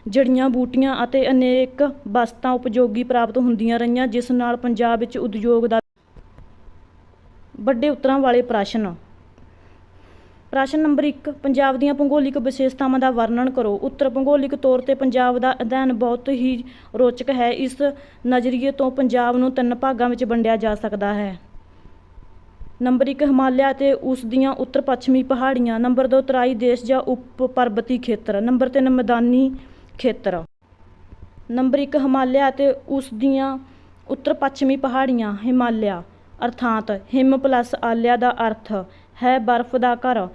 Speaker 1: ਜੜੀਆਂ ਬੂਟੀਆਂ ਅਤੇ ਅਨੇਕ ਵਸਤਾਂ ਉਪਯੋਗੀ ਪ੍ਰਾਪਤ ਹੁੰਦੀਆਂ ਰਹੀਆਂ, ਜਿਸ ਨਾਲ ਪੰਜਾਬ ਵਿੱਚ ਉਦਯੋਗ ਦਾ ਵੱਡੇ ਉੱਤਰਾਂ ਵਾਲੇ ਪ੍ਰਸ਼ਨ। ਪ੍ਰਸ਼ਨ ਨੰਬਰ 1 ਪੰਜਾਬ ਦੀਆਂ ਭੂਗੋਲਿਕ ਵਿਸ਼ੇਸ਼ਤਾਵਾਂ ਦਾ ਵਰਣਨ ਕਰੋ। ਉੱਤਰ, ਭੂਗੋਲਿਕ ਤੌਰ ਤੇ ਪੰਜਾਬ ਦਾ ਅਧਿਐਨ ਬਹੁਤ ਹੀ ਰੋਚਕ ਹੈ। ਇਸ ਨਜ਼ਰੀਏ ਤੋਂ ਪੰਜਾਬ ਨੂੰ ਤਿੰਨ ਭਾਗਾਂ ਵਿੱਚ ਵੰਡਿਆ ਜਾ ਸਕਦਾ ਹੈ। ਨੰਬਰ 1 ਹਿਮਾਲਿਆ ਅਤੇ ਉਸ ਦੀਆਂ ਉੱਤਰ ਪੱਛਮੀ ਪਹਾੜੀਆਂ, ਨੰਬਰ 2 ਤਰਾਈ ਦੇਸ਼ ਜਾਂ ਉਪ ਪਰਬਤੀ ਖੇਤਰ, ਨੰਬਰ 3 ਮੈਦਾਨੀ ਖੇਤਰ। ਨੰਬਰ 1 ਹਿਮਾਲਿਆ ਅਤੇ ਉਸ ਦੀਆਂ ਉੱਤਰ ਪੱਛਮੀ ਪਹਾੜੀਆਂ, ਹਿਮਾਲਿਆ, ਅਰਥਾਤ ਹਿਮ ਪਲੱਸ ਆਲਿਆ ਦਾ ਅਰਥ ਹੈ ਬਰਫ਼ ਦਾ ਘਰ।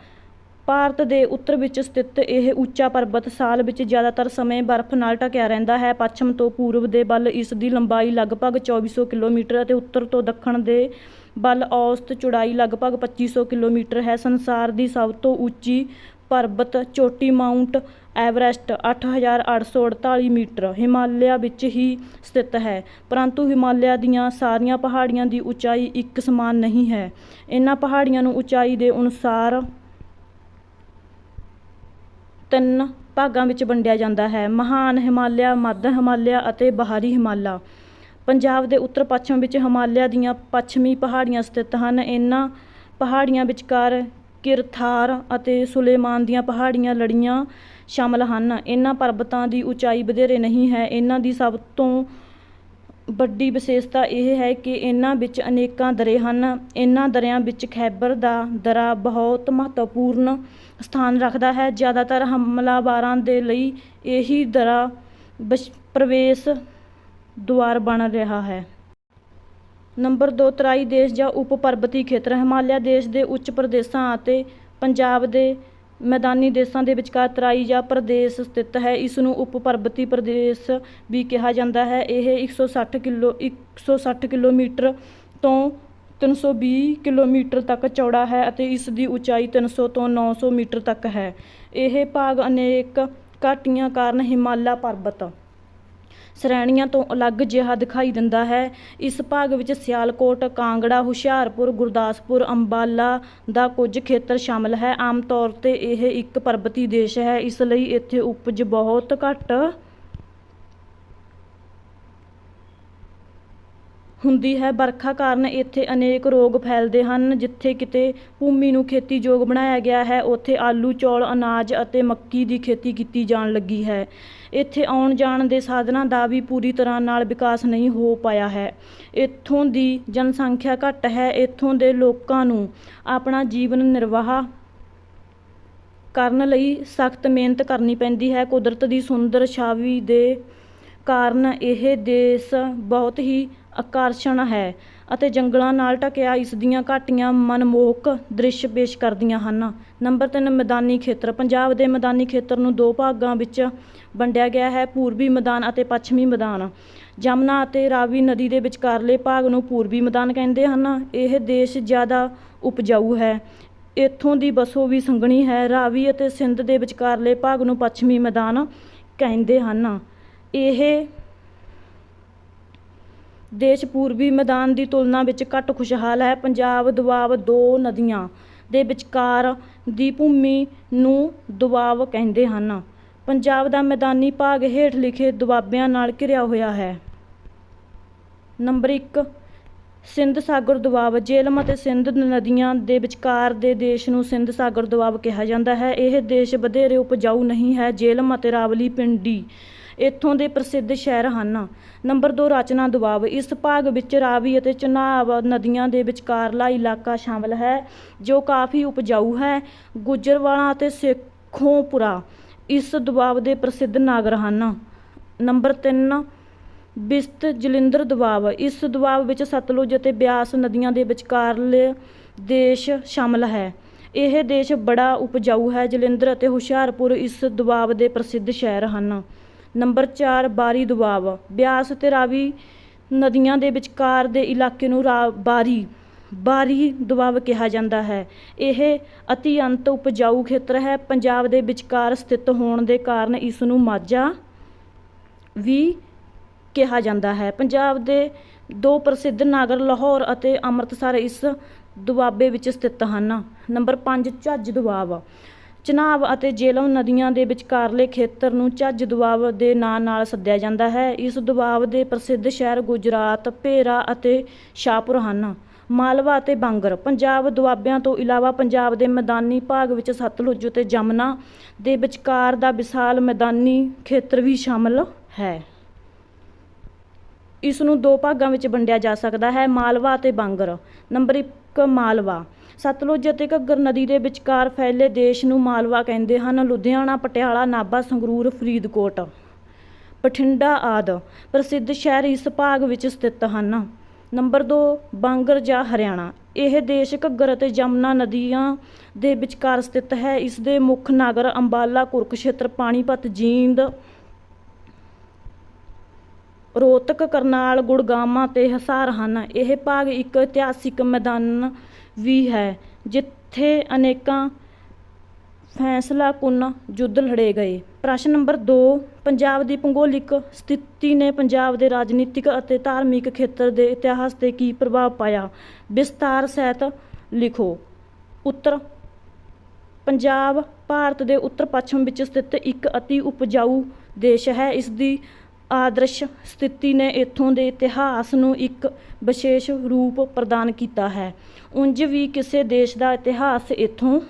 Speaker 1: ਭਾਰਤ ਦੇ ਉੱਤਰ ਵਿੱਚ ਸਥਿਤ ਇਹ ਉੱਚਾ ਪਰਬਤ ਸਾਲ ਵਿੱਚ ਜ਼ਿਆਦਾਤਰ ਸਮੇਂ ਬਰਫ਼ ਨਾਲ ਢਕਿਆ ਰਹਿੰਦਾ ਹੈ। ਪੱਛਮ ਤੋਂ ਪੂਰਬ ਦੇ ਵੱਲ ਇਸ ਦੀ ਲੰਬਾਈ ਲਗਭਗ 2400 ਕਿਲੋਮੀਟਰ ਅਤੇ ਉੱਤਰ ਤੋਂ ਦੱਖਣ ਦੇ ਬਲ ਔਸਤ ਚੌੜਾਈ ਲਗਭਗ 2500 ਕਿਲੋਮੀਟਰ ਹੈ। ਸੰਸਾਰ ਦੀ ਸਭ ਤੋਂ ਉੱਚੀ ਪਰਬਤ ਚੋਟੀ ਮਾਊਂਟ ਐਵਰੈਸਟ 8848 ਮੀਟਰ ਹਿਮਾਲਿਆ ਵਿੱਚ ਹੀ ਸਥਿਤ ਹੈ। ਪਰੰਤੂ ਹਿਮਾਲਿਆ ਦੀਆਂ ਸਾਰੀਆਂ ਪਹਾੜੀਆਂ ਦੀ ਉਚਾਈ ਇੱਕ ਸਮਾਨ ਨਹੀਂ ਹੈ। ਇਹਨਾਂ ਪਹਾੜੀਆਂ ਨੂੰ ਉਚਾਈ ਦੇ ਅਨੁਸਾਰ ਤਿੰਨ ਭਾਗਾਂ ਵਿੱਚ ਵੰਡਿਆ ਜਾਂਦਾ ਹੈ। ਮਹਾਨ ਹਿਮਾਲਿਆ, ਮੱਧ ਹਿਮਾਲਿਆ ਅਤੇ ਬਾਹਰੀ ਹਿਮਾਲਾ। ਪੰਜਾਬ ਦੇ ਉੱਤਰ ਪੱਛਮ ਵਿੱਚ ਹਿਮਾਲਿਆ ਦੀਆਂ ਪੱਛਮੀ ਪਹਾੜੀਆਂ ਸਥਿਤ ਹਨ। ਇਹਨਾਂ ਪਹਾੜੀਆਂ ਵਿਚਕਾਰ ਕਿਰਥਾਰ ਅਤੇ ਸੁਲੇਮਾਨ ਦੀਆਂ ਪਹਾੜੀਆਂ ਲੜੀਆਂ ਸ਼ਾਮਲ ਹਨ। ਇਹਨਾਂ ਪਰਬਤਾਂ ਦੀ ਉਚਾਈ ਵਧੇਰੇ ਨਹੀਂ ਹੈ। ਇਹਨਾਂ ਦੀ ਸਭ ਤੋਂ ਵੱਡੀ ਵਿਸ਼ੇਸ਼ਤਾ ਇਹ ਹੈ ਕਿ ਇਹਨਾਂ ਵਿੱਚ ਅਨੇਕਾਂ ਦਰੇ ਹਨ। ਇਹਨਾਂ ਦਰਿਆਂ ਵਿੱਚ ਖੈਬਰ ਦਾ ਦਰਾ ਬਹੁਤ ਮਹੱਤਵਪੂਰਨ ਸਥਾਨ ਰੱਖਦਾ ਹੈ। ਜ਼ਿਆਦਾਤਰ ਹਮਲਾਵਾਰਾਂ ਦੇ ਲਈ ਇਹੀ ਦਰਾ ਬਸ਼- ਪ੍ਰਵੇਸ਼ ਦੁਆਰ ਬਣ ਰਿਹਾ ਹੈ। ਨੰਬਰ 2 ਤਰਾਈ ਦੇਸ਼ ਜਾਂ ਉਪ ਪਰਬਤੀ ਖੇਤਰ। ਹਿਮਾਲਿਆ ਦੇਸ਼ ਦੇ ਉੱਚ ਪ੍ਰਦੇਸ਼ਾਂ ਅਤੇ ਪੰਜਾਬ ਦੇ ਮੈਦਾਨੀ ਦੇਸ਼ਾਂ ਦੇ ਵਿਚਕਾਰ ਤਰਾਈ ਜਾਂ ਪ੍ਰਦੇਸ਼ ਸਥਿਤ ਹੈ। ਇਸ ਨੂੰ ਉਪ ਪਰਬਤੀ ਪ੍ਰਦੇਸ਼ ਵੀ ਕਿਹਾ ਜਾਂਦਾ ਹੈ। ਇਹ 160 ਕਿਲੋ 160 ਕਿਲੋਮੀਟਰ ਤੋਂ 320 ਕਿਲੋਮੀਟਰ ਤੱਕ ਚੌੜਾ ਹੈ ਅਤੇ ਇਸ ਦੀ ਉਚਾਈ 300 ਤੋਂ 900 ਮੀਟਰ ਤੱਕ ਹੈ। ਇਹ ਭਾਗ ਅਨੇਕ ਘਾਟੀਆਂ ਕਾਰਨ ਹਿਮਾਲਾ ਪਰਬਤ ਸ਼੍ਰੇਣੀਆਂ ਤੋਂ ਅਲੱਗ ਜਿਹਾ ਦਿਖਾਈ ਦਿੰਦਾ ਹੈ। ਇਸ ਭਾਗ ਵਿੱਚ ਸਿਆਲਕੋਟ, ਕਾਂਗੜਾ, ਹੁਸ਼ਿਆਰਪੁਰ, ਗੁਰਦਾਸਪੁਰ, ਅੰਬਾਲਾ ਦਾ ਕੁਝ ਖੇਤਰ ਸ਼ਾਮਲ ਹੈ। ਆਮ ਤੌਰ ਤੇ ਇਹ ਇੱਕ ਪਰਬਤੀ ਦੇਸ਼ ਹੈ। ਇਸ ਲਈ ਇੱਥੇ ਉਪਜ ਬਹੁਤ ਘੱਟ ਹੁੰਦੀ ਹੈ। ਵਰਖਾ ਕਾਰਨ ਇੱਥੇ ਅਨੇਕ ਰੋਗ ਫੈਲਦੇ ਹਨ। ਜਿੱਥੇ ਕਿਤੇ ਭੂਮੀ ਨੂੰ ਖੇਤੀਯੋਗ ਬਣਾਇਆ ਗਿਆ ਹੈ, ਉੱਥੇ ਆਲੂ, ਚੌਲ, ਅਨਾਜ ਅਤੇ ਮੱਕੀ ਦੀ ਖੇਤੀ ਕੀਤੀ ਜਾਣ ਲੱਗੀ ਹੈ। ਇੱਥੇ ਆਉਣ ਜਾਣ ਦੇ ਸਾਧਨਾਂ ਦਾ ਵੀ ਪੂਰੀ ਤਰ੍ਹਾਂ ਨਾਲ ਵਿਕਾਸ ਨਹੀਂ ਹੋ ਪਾਇਆ ਹੈ। ਇੱਥੋਂ ਦੀ ਜਨਸੰਖਿਆ ਘੱਟ ਹੈ। ਇੱਥੋਂ ਦੇ ਲੋਕਾਂ ਨੂੰ ਆਪਣਾ ਜੀਵਨ ਨਿਰਵਾਹ ਕਰਨ ਲਈ ਸਖਤ ਮਿਹਨਤ ਕਰਨੀ ਪੈਂਦੀ ਹੈ। ਕੁਦਰਤ ਦੀ ਸੁੰਦਰ ਛਾਵੀ ਦੇ ਕਾਰਨ ਇਹ ਦੇਸ਼ ਬਹੁਤ ਹੀ ਆਕਰਸ਼ਣ ਹੈ ਅਤੇ ਜੰਗਲਾਂ ਨਾਲ ਢਕਿਆ ਇਸ ਦੀਆਂ ਘਾਟੀਆਂ ਮਨਮੋਹਕ ਦ੍ਰਿਸ਼ ਪੇਸ਼ ਕਰਦੀਆਂ ਹਨ। ਨੰਬਰ 3 ਮੈਦਾਨੀ ਖੇਤਰ। ਪੰਜਾਬ ਦੇ ਮੈਦਾਨੀ ਖੇਤਰ ਨੂੰ ਦੋ ਭਾਗਾਂ ਵਿੱਚ ਵੰਡਿਆ ਗਿਆ ਹੈ, ਪੂਰਬੀ ਮੈਦਾਨ ਅਤੇ ਪੱਛਮੀ ਮੈਦਾਨ। ਜਮਨਾ ਅਤੇ ਰਾਵੀ ਨਦੀ ਦੇ ਵਿਚਕਾਰਲੇ ਭਾਗ ਨੂੰ ਪੂਰਬੀ ਮੈਦਾਨ ਕਹਿੰਦੇ ਹਨ। ਇਹ ਦੇਸ਼ ਜ਼ਿਆਦਾ ਉਪਜਾਊ ਹੈ। ਇੱਥੋਂ ਦੀ ਵਸੋਂ ਵੀ ਸੰਘਣੀ ਹੈ। ਰਾਵੀ ਅਤੇ ਸਿੰਧ ਦੇ ਵਿਚਕਾਰਲੇ ਭਾਗ ਨੂੰ ਪੱਛਮੀ ਮੈਦਾਨ ਕਹਿੰਦੇ ਹਨ। ਇਹ ਦੇਸ਼ ਪੂਰਬੀ ਮੈਦਾਨ ਦੀ ਤੁਲਨਾ ਵਿੱਚ ਘੱਟ ਖੁਸ਼ਹਾਲ ਹੈ। ਪੰਜਾਬ ਦੁਆਬ ਦੋ ਨਦੀਆਂ ਦੇ ਵਿਚਕਾਰ ਦੀ ਭੂਮੀ ਨੂੰ ਦੁਆਬ ਕਹਿੰਦੇ ਹਨ। ਪੰਜਾਬ ਦਾ ਮੈਦਾਨੀ ਭਾਗ ਹੇਠ ਲਿਖੇ ਦੁਆਬਿਆਂ ਨਾਲ ਘਿਰਿਆ ਹੋਇਆ ਹੈ। ਨੰਬਰ 1 ਸਿੰਧ ਸਾਗਰ ਦੁਆਬ ਜੇਹਲਮ ਅਤੇ ਸਿੰਧ ਨਦੀਆਂ ਦੇ ਵਿਚਕਾਰ ਦੇ ਦੇਸ਼ ਨੂੰ ਸਿੰਧ ਸਾਗਰ ਦੁਆਬ ਕਿਹਾ ਜਾਂਦਾ ਹੈ। ਇਹ ਦੇਸ਼ ਵਧੇਰੇ ਉਪਜਾਊ ਨਹੀਂ ਹੈ। ਜੇਹਲਮ ਅਤੇ ਰਾਵਲੀ ਪਿੰਡੀ ਇੱਥੋਂ ਦੇ ਪ੍ਰਸਿੱਧ ਸ਼ਹਿਰ ਹਨ। ਨੰਬਰ 2 ਰਚਨਾ ਦੁਆਬ। ਇਸ ਭਾਗ ਵਿੱਚ ਰਾਵੀ ਅਤੇ ਚਨਾਬ ਨਦੀਆਂ ਦੇ ਵਿਚਕਾਰਲਾ ਇਲਾਕਾ ਸ਼ਾਮਲ ਹੈ, ਜੋ ਕਾਫੀ ਉਪਜਾਊ ਹੈ। ਗੁਜਰਵਾਲਾ ਅਤੇ ਸੇਖੋਂਪੁਰਾ ਇਸ ਦੁਆਬ ਦੇ ਪ੍ਰਸਿੱਧ ਨਾਗਰ ਹਨ। ਨੰਬਰ 3 ਬਿਸਤ ਜਲਿੰਦਰ ਦੁਆਬ। ਇਸ ਦੁਆਬ ਵਿੱਚ ਸਤਲੁਜ ਅਤੇ ਬਿਆਸ ਨਦੀਆਂ ਦੇ ਵਿਚਕਾਰਲੇ ਦੇਸ਼ ਸ਼ਾਮਲ ਹੈ। ਇਹ ਦੇਸ਼ ਬੜਾ ਉਪਜਾਊ ਹੈ। ਜਲਿੰਦਰ ਅਤੇ ਹੁਸ਼ਿਆਰਪੁਰ ਇਸ ਦੁਆਬ ਦੇ ਪ੍ਰਸਿੱਧ ਸ਼ਹਿਰ ਹਨ। ਨੰਬਰ 4 ਬਾਰੀ ਦੁਆਬ। ਬਿਆਸ ਅਤੇ ਰਾਵੀ ਨਦੀਆਂ ਦੇ ਵਿਚਕਾਰ ਦੇ ਇਲਾਕੇ ਨੂੰ ਰਾ, ਬਾਰੀ ਬਾਰੀ ਦੁਆਬ ਕਿਹਾ ਜਾਂਦਾ ਹੈ। ਇਹ ਅਤਿਅੰਤ ਉਪਜਾਊ ਖੇਤਰ ਹੈ। ਪੰਜਾਬ ਦੇ ਵਿਚਕਾਰ ਸਥਿਤ ਹੋਣ ਦੇ ਕਾਰਨ ਇਸ ਨੂੰ ਮਾਝਾ ਵੀ ਕਿਹਾ ਜਾਂਦਾ ਹੈ। ਪੰਜਾਬ ਦੇ ਦੋ ਪ੍ਰਸਿੱਧ ਨਗਰ ਲਾਹੌਰ ਅਤੇ ਅੰਮ੍ਰਿਤਸਰ ਇਸ ਦੁਆਬੇ ਵਿੱਚ ਸਥਿਤ ਹਨ। ਨੰਬਰ 5 ਝੱਜ ਦੁਆਬ। ਚਨਾਬ ਅਤੇ ਜੇਹਲਮ ਨਦੀਆਂ ਦੇ ਵਿਚਕਾਰਲੇ ਖੇਤਰ ਨੂੰ ਝੱਜ ਦੁਆਬ ਦੇ ਨਾਂ ਨਾਲ ਸੱਦਿਆ ਜਾਂਦਾ ਹੈ। ਇਸ ਦੁਆਬ ਦੇ ਪ੍ਰਸਿੱਧ ਸ਼ਹਿਰ ਗੁਜਰਾਤ, ਭੇਰਾ ਅਤੇ ਸ਼ਾਹਪੁਰ ਹਨ। ਮਾਲਵਾ ਅਤੇ ਬਾਂਗਰ, ਪੰਜਾਬ ਦੁਆਬਿਆਂ ਤੋਂ ਇਲਾਵਾ ਪੰਜਾਬ ਦੇ ਮੈਦਾਨੀ ਭਾਗ ਵਿੱਚ ਸਤਲੁਜ ਅਤੇ ਜਮਨਾ ਦੇ ਵਿਚਕਾਰ ਦਾ ਵਿਸ਼ਾਲ ਮੈਦਾਨੀ ਖੇਤਰ ਵੀ ਸ਼ਾਮਲ ਹੈ। ਇਸ ਨੂੰ ਦੋ ਭਾਗਾਂ ਵਿੱਚ ਵੰਡਿਆ ਜਾ ਸਕਦਾ ਹੈ, ਮਾਲਵਾ ਅਤੇ ਬਾਂਗਰ। ਨੰਬਰ 1 ਮਾਲਵਾ। ਸਤਲੁਜ ਅਤੇ ਘੱਗਰ ਨਦੀ ਦੇ ਵਿਚਕਾਰ ਫੈਲੇ ਦੇਸ਼ ਨੂੰ ਮਾਲਵਾ ਕਹਿੰਦੇ ਹਨ। ਲੁਧਿਆਣਾ, ਪਟਿਆਲਾ, ਨਾਭਾ, ਸੰਗਰੂਰ, ਫਰੀਦਕੋਟ। ਬਠਿੰਡਾ ਆਦਿ ਪ੍ਰਸਿੱਧ ਸ਼ਹਿਰ ਇਸ ਭਾਗ ਵਿੱਚ ਸਥਿਤ ਹਨ। ਨੰਬਰ 2 ਬਾਂਗਰ ਜਾਂ ਹਰਿਆਣਾ। ਇਹ ਦੇਸ਼ ਘੱਗਰ ਅਤੇ ਜਮਨਾ ਨਦੀਆਂ ਦੇ ਵਿਚਕਾਰ ਸਥਿਤ ਹੈ। ਇਸ ਦੇ ਮੁੱਖ ਨਗਰ ਅੰਬਾਲਾ, ਕੁਰਕਸ਼ੇਤਰ, ਪਾਣੀਪਤ, ਜੀਂਦ ਰੋਹਤਕ ਕਰਨਾਲ, ਗੁੜਗਾਵਾਂ ਤੇ ਹਿਸਾਰ ਹਨ। ਇਹ ਭਾਗ ਇੱਕ ਇਤਿਹਾਸਿਕ ਮੈਦਾਨ ਵੀ ਹੈ, ਜਿੱਥੇ ਅਨੇਕਾਂ ਫੈਸਲਾ ਕੁੰਨ ਯੁੱਧ ਲੜੇ ਗਏ। ਪ੍ਰਸ਼ਨ ਨੰਬਰ 2 ਪੰਜਾਬ ਦੀ ਭੂਗੋਲਿਕ ਸਥਿਤੀ ਨੇ ਪੰਜਾਬ ਦੇ ਰਾਜਨੀਤਿਕ ਅਤੇ ਧਾਰਮਿਕ ਖੇਤਰ ਦੇ ਇਤਿਹਾਸ ਤੇ ਕੀ ਪ੍ਰਭਾਵ ਪਾਇਆ? ਵਿਸਤਾਰ ਸਹਿਤ ਲਿਖੋ। ਉੱਤਰ, ਪੰਜਾਬ ਭਾਰਤ ਦੇ ਉੱਤਰ ਪੱਛਮ ਵਿੱਚ ਸਥਿਤ ਇੱਕ ਅਤੀ ਉਪਜਾਊ ਦੇਸ਼ ਹੈ। ਇਸ ਦੀ ਆਦਰਸ਼ ਸਥਿਤੀ ਨੇ ਇੱਥੋਂ ਦੇ ਇਤਿਹਾਸ ਨੂੰ ਇੱਕ ਵਿਸ਼ੇਸ਼ ਰੂਪ ਪ੍ਰਦਾਨ ਕੀਤਾ ਹੈ। ਉਂਝ ਵੀ ਕਿਸੇ ਦੇਸ਼ ਦਾ ਇਤਿਹਾਸ ਇੱਥੋਂ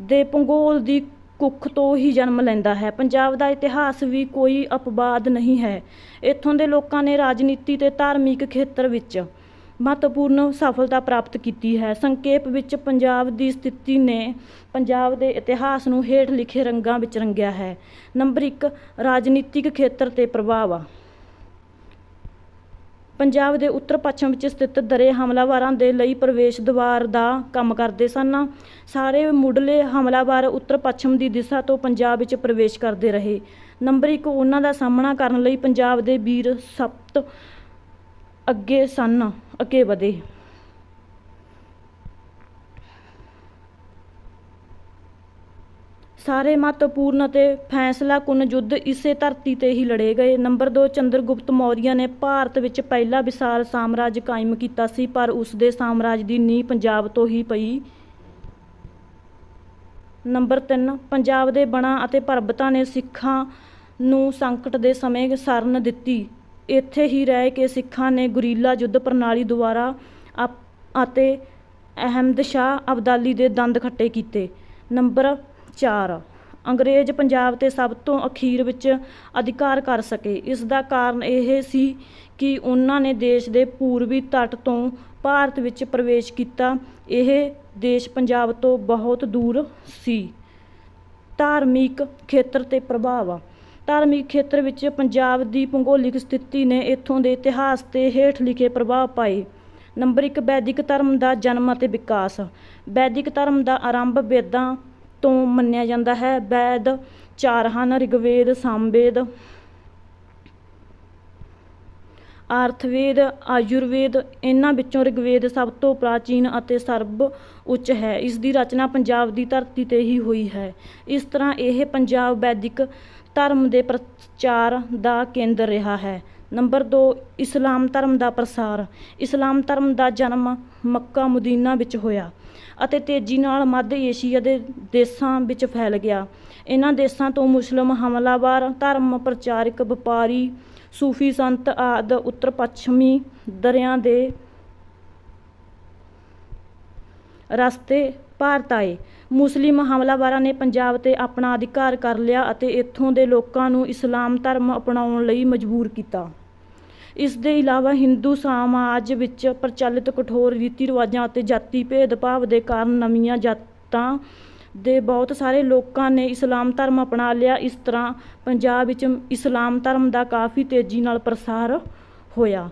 Speaker 1: ਦੇ ਭੂਗੋਲ ਦੀ ਕੁੱਖ ਤੋਂ ਹੀ ਜਨਮ ਲੈਂਦਾ ਹੈ। ਪੰਜਾਬ ਦਾ ਇਤਿਹਾਸ ਵੀ ਕੋਈ ਅਪਵਾਦ ਨਹੀਂ ਹੈ। ਇੱਥੋਂ ਦੇ ਲੋਕਾਂ ਨੇ ਰਾਜਨੀਤੀ ਤੇ ਧਾਰਮਿਕ ਖੇਤਰ ਵਿੱਚ ਮਹੱਤਵਪੂਰਨ ਸਫਲਤਾ ਪ੍ਰਾਪਤ ਕੀਤੀ ਹੈ। ਸੰਖੇਪ ਵਿੱਚ ਪੰਜਾਬ ਦੀ ਸਥਿਤੀ ਨੇ ਪੰਜਾਬ ਦੇ ਇਤਿਹਾਸ ਨੂੰ ਹੇਠ ਲਿਖੇ ਰੰਗਾਂ ਵਿੱਚ ਰੰਗਿਆ ਹੈ। ਨੰਬਰ 1 ਰਾਜਨੀਤਿਕ ਖੇਤਰ ਤੇ ਪ੍ਰਭਾਵ। ਪੰਜਾਬ ਦੇ ਉੱਤਰ ਪੱਛਮ ਵਿੱਚ ਸਥਿਤ ਦਰੇ ਹਮਲਾਵਰਾਂ ਦੇ ਲਈ ਪ੍ਰਵੇਸ਼ ਦੁਆਰ ਦਾ ਕੰਮ ਕਰਦੇ ਸਨ। ਸਾਰੇ ਮੁੱਢਲੇ ਹਮਲਾਵਰ ਉੱਤਰ ਪੱਛਮ ਦੀ ਦਿਸ਼ਾ ਤੋਂ ਪੰਜਾਬ ਵਿੱਚ ਪ੍ਰਵੇਸ਼ ਕਰਦੇ ਰਹੇ। ਨੰਬਰ 1 ਉਹਨਾਂ ਦਾ ਸਾਹਮਣਾ ਕਰਨ ਲਈ ਪੰਜਾਬ ਦੇ ਵੀਰ ਸਪਤ ਅੱਗੇ ਸਨ, ਅੱਗੇ ਵਧੇ। ਸਾਰੇ ਮਹੱਤਵਪੂਰਨ ਅਤੇ ਫੈਸਲਾ ਕੁੰਨ ਯੁੱਧ ਇਸੇ ਧਰਤੀ ਤੇ ਹੀ ਲੜੇ ਗਏ। ਨੰਬਰ 2 ਚੰਦਰਗੁਪਤ ਮੌਰੀਆ ਨੇ ਭਾਰਤ ਵਿੱਚ ਪਹਿਲਾ ਵਿਸ਼ਾਲ ਸਾਮਰਾਜ ਕਾਇਮ ਕੀਤਾ ਸੀ, ਪਰ ਉਸ ਦੇ ਸਾਮਰਾਜ ਦੀ ਨੀਂਹ ਪੰਜਾਬ ਤੋਂ ਹੀ ਪਈ। ਨੰਬਰ 3 ਪੰਜਾਬ ਦੇ ਬਣਾ ਅਤੇ ਪਰਬਤਾਂ ਨੇ ਸਿੱਖਾਂ ਨੂੰ ਸੰਕਟ ਦੇ ਸਮੇਂ ਸ਼ਰਨ ਦਿੱਤੀ। ਇੱਥੇ ਹੀ ਰਹਿ ਕੇ ਸਿੱਖਾਂ ਨੇ ਗੁਰੀਲਾ ਯੁੱਧ ਪ੍ਰਣਾਲੀ ਦੁਆਰਾ ਅਪ- ਅਤੇ ਅਹਿਮਦ ਸ਼ਾਹ ਅਬਦਾਲੀ ਦੇ ਦੰਦ ਖੱਟੇ ਕੀਤੇ। ਨੰਬਰ 4 ਅੰਗਰੇਜ਼ ਪੰਜਾਬ ਤੇ ਸਭ ਤੋਂ ਅਖੀਰ ਵਿੱਚ ਅਧਿਕਾਰ ਕਰ ਸਕੇ। ਇਸ ਦਾ ਕਾਰਨ ਇਹ ਸੀ ਕਿ ਉਹਨਾਂ ਨੇ ਦੇਸ਼ ਦੇ ਪੂਰਬੀ ਤੱਟ ਤੋਂ ਭਾਰਤ ਵਿੱਚ ਪ੍ਰਵੇਸ਼ ਕੀਤਾ। ਇਹ ਦੇਸ਼ ਪੰਜਾਬ ਤੋਂ ਬਹੁਤ ਦੂਰ ਸੀ। ਧਾਰਮਿਕ ਖੇਤਰ ਤੇ ਪ੍ਰਭਾਵ ਧਾਰਮਿਕ ਖੇਤਰ ਵਿੱਚ ਪੰਜਾਬ ਦੀ ਭੂਗੋਲਿਕ ਸਥਿਤੀ ਨੇ ਇੱਥੋਂ ਦੇ ਇਤਿਹਾਸ ਤੇ ਹੇਠ ਲਿਖੇ ਪ੍ਰਭਾਵ ਪਾਏ। ਨੰਬਰ 1 ਵੈਦਿਕ ਧਰਮ ਦਾ ਜਨਮ ਅਤੇ ਵਿਕਾਸ। ਵੈਦਿਕ ਧਰਮ ਦਾ ਆਰੰਭ ਵੇਦਾਂ ਤੋਂ ਮੰਨਿਆ ਜਾਂਦਾ ਹੈ। ਵੈਦ ਚਾਰ ਹਨ ਰਿਗਵੇਦ, ਸਾਮਵੇਦ, ਆਰਥਵੇਦ, ਆਯੁਰਵੇਦ, ਇਹਨਾਂ ਵਿੱਚੋਂ ਰਿਗਵੇਦ ਸਭ ਤੋਂ ਪ੍ਰਾਚੀਨ ਅਤੇ ਸਰਬ ਉੱਚ ਹੈ। ਇਸ ਦੀ ਰਚਨਾ ਪੰਜਾਬ ਦੀ ਧਰਤੀ ਤੇ ਹੀ ਹੋਈ ਹੈ। ਇਸ ਤਰ੍ਹਾਂ ਇਹ ਪੰਜਾਬ ਵੈਦਿਕ ਧਰਮ ਦੇ ਪ੍ਰਚਾਰ ਦਾ ਕੇਂਦਰ ਰਿਹਾ ਹੈ। ਨੰਬਰ 2 ਇਸਲਾਮ ਧਰਮ ਦਾ ਪ੍ਰਸਾਰ। ਇਸਲਾਮ ਧਰਮ ਦਾ ਜਨਮ ਮੱਕਾ ਮਦੀਨਾ ਵਿੱਚ ਹੋਇਆ ਅਤੇ ਤੇਜ਼ੀ ਨਾਲ ਮੱਧ ਏਸ਼ੀਆ ਦੇ ਦੇਸ਼ਾਂ ਵਿੱਚ ਫੈਲ ਗਿਆ। ਇਹਨਾਂ ਦੇਸ਼ਾਂ ਤੋਂ ਮੁਸਲਿਮ, ਹਮਲਾਵਰ, ਧਰਮ ਪ੍ਰਚਾਰਕ, ਵਪਾਰੀ, ਸੂਫੀ ਸੰਤ ਆਦਿ ਉੱਤਰ ਪੱਛਮੀ ਦਰਿਆ ਦੇ ਰਸਤੇ ਭਾਰਤ ਆਏ। ਮੁਸਲਿਮ ਹਮਲਾਵਰਾਂ ਨੇ ਪੰਜਾਬ ਤੇ ਆਪਣਾ ਅਧਿਕਾਰ ਕਰ ਲਿਆ ਅਤੇ ਇੱਥੋਂ ਦੇ ਲੋਕਾਂ ਨੂੰ ਇਸਲਾਮ ਧਰਮ ਅਪਣਾਉਣ ਲਈ ਮਜਬੂਰ ਕੀਤਾ। ਇਸ ਦੇ ਇਲਾਵਾ ਹਿੰਦੂ ਸਮਾਜ ਵਿੱਚ ਪ੍ਰਚਲਿਤ ਕਠੋਰ ਰੀਤੀ ਰਿਵਾਜਾਂ ਅਤੇ ਜਾਤੀ ਭੇਦਭਾਵ ਦੇ ਕਾਰਨ ਨਵੀਆਂ ਜਾਤਾਂ ਦੇ ਬਹੁਤ ਸਾਰੇ ਲੋਕਾਂ ਨੇ ਇਸਲਾਮ ਧਰਮ ਅਪਣਾ ਲਿਆ। ਇਸ ਤਰ੍ਹਾਂ ਪੰਜਾਬ ਵਿੱਚ ਇਸਲਾਮ ਧਰਮ ਦਾ ਕਾਫੀ ਤੇਜ਼ੀ ਨਾਲ ਪ੍ਰਸਾਰ ਹੋਇਆ।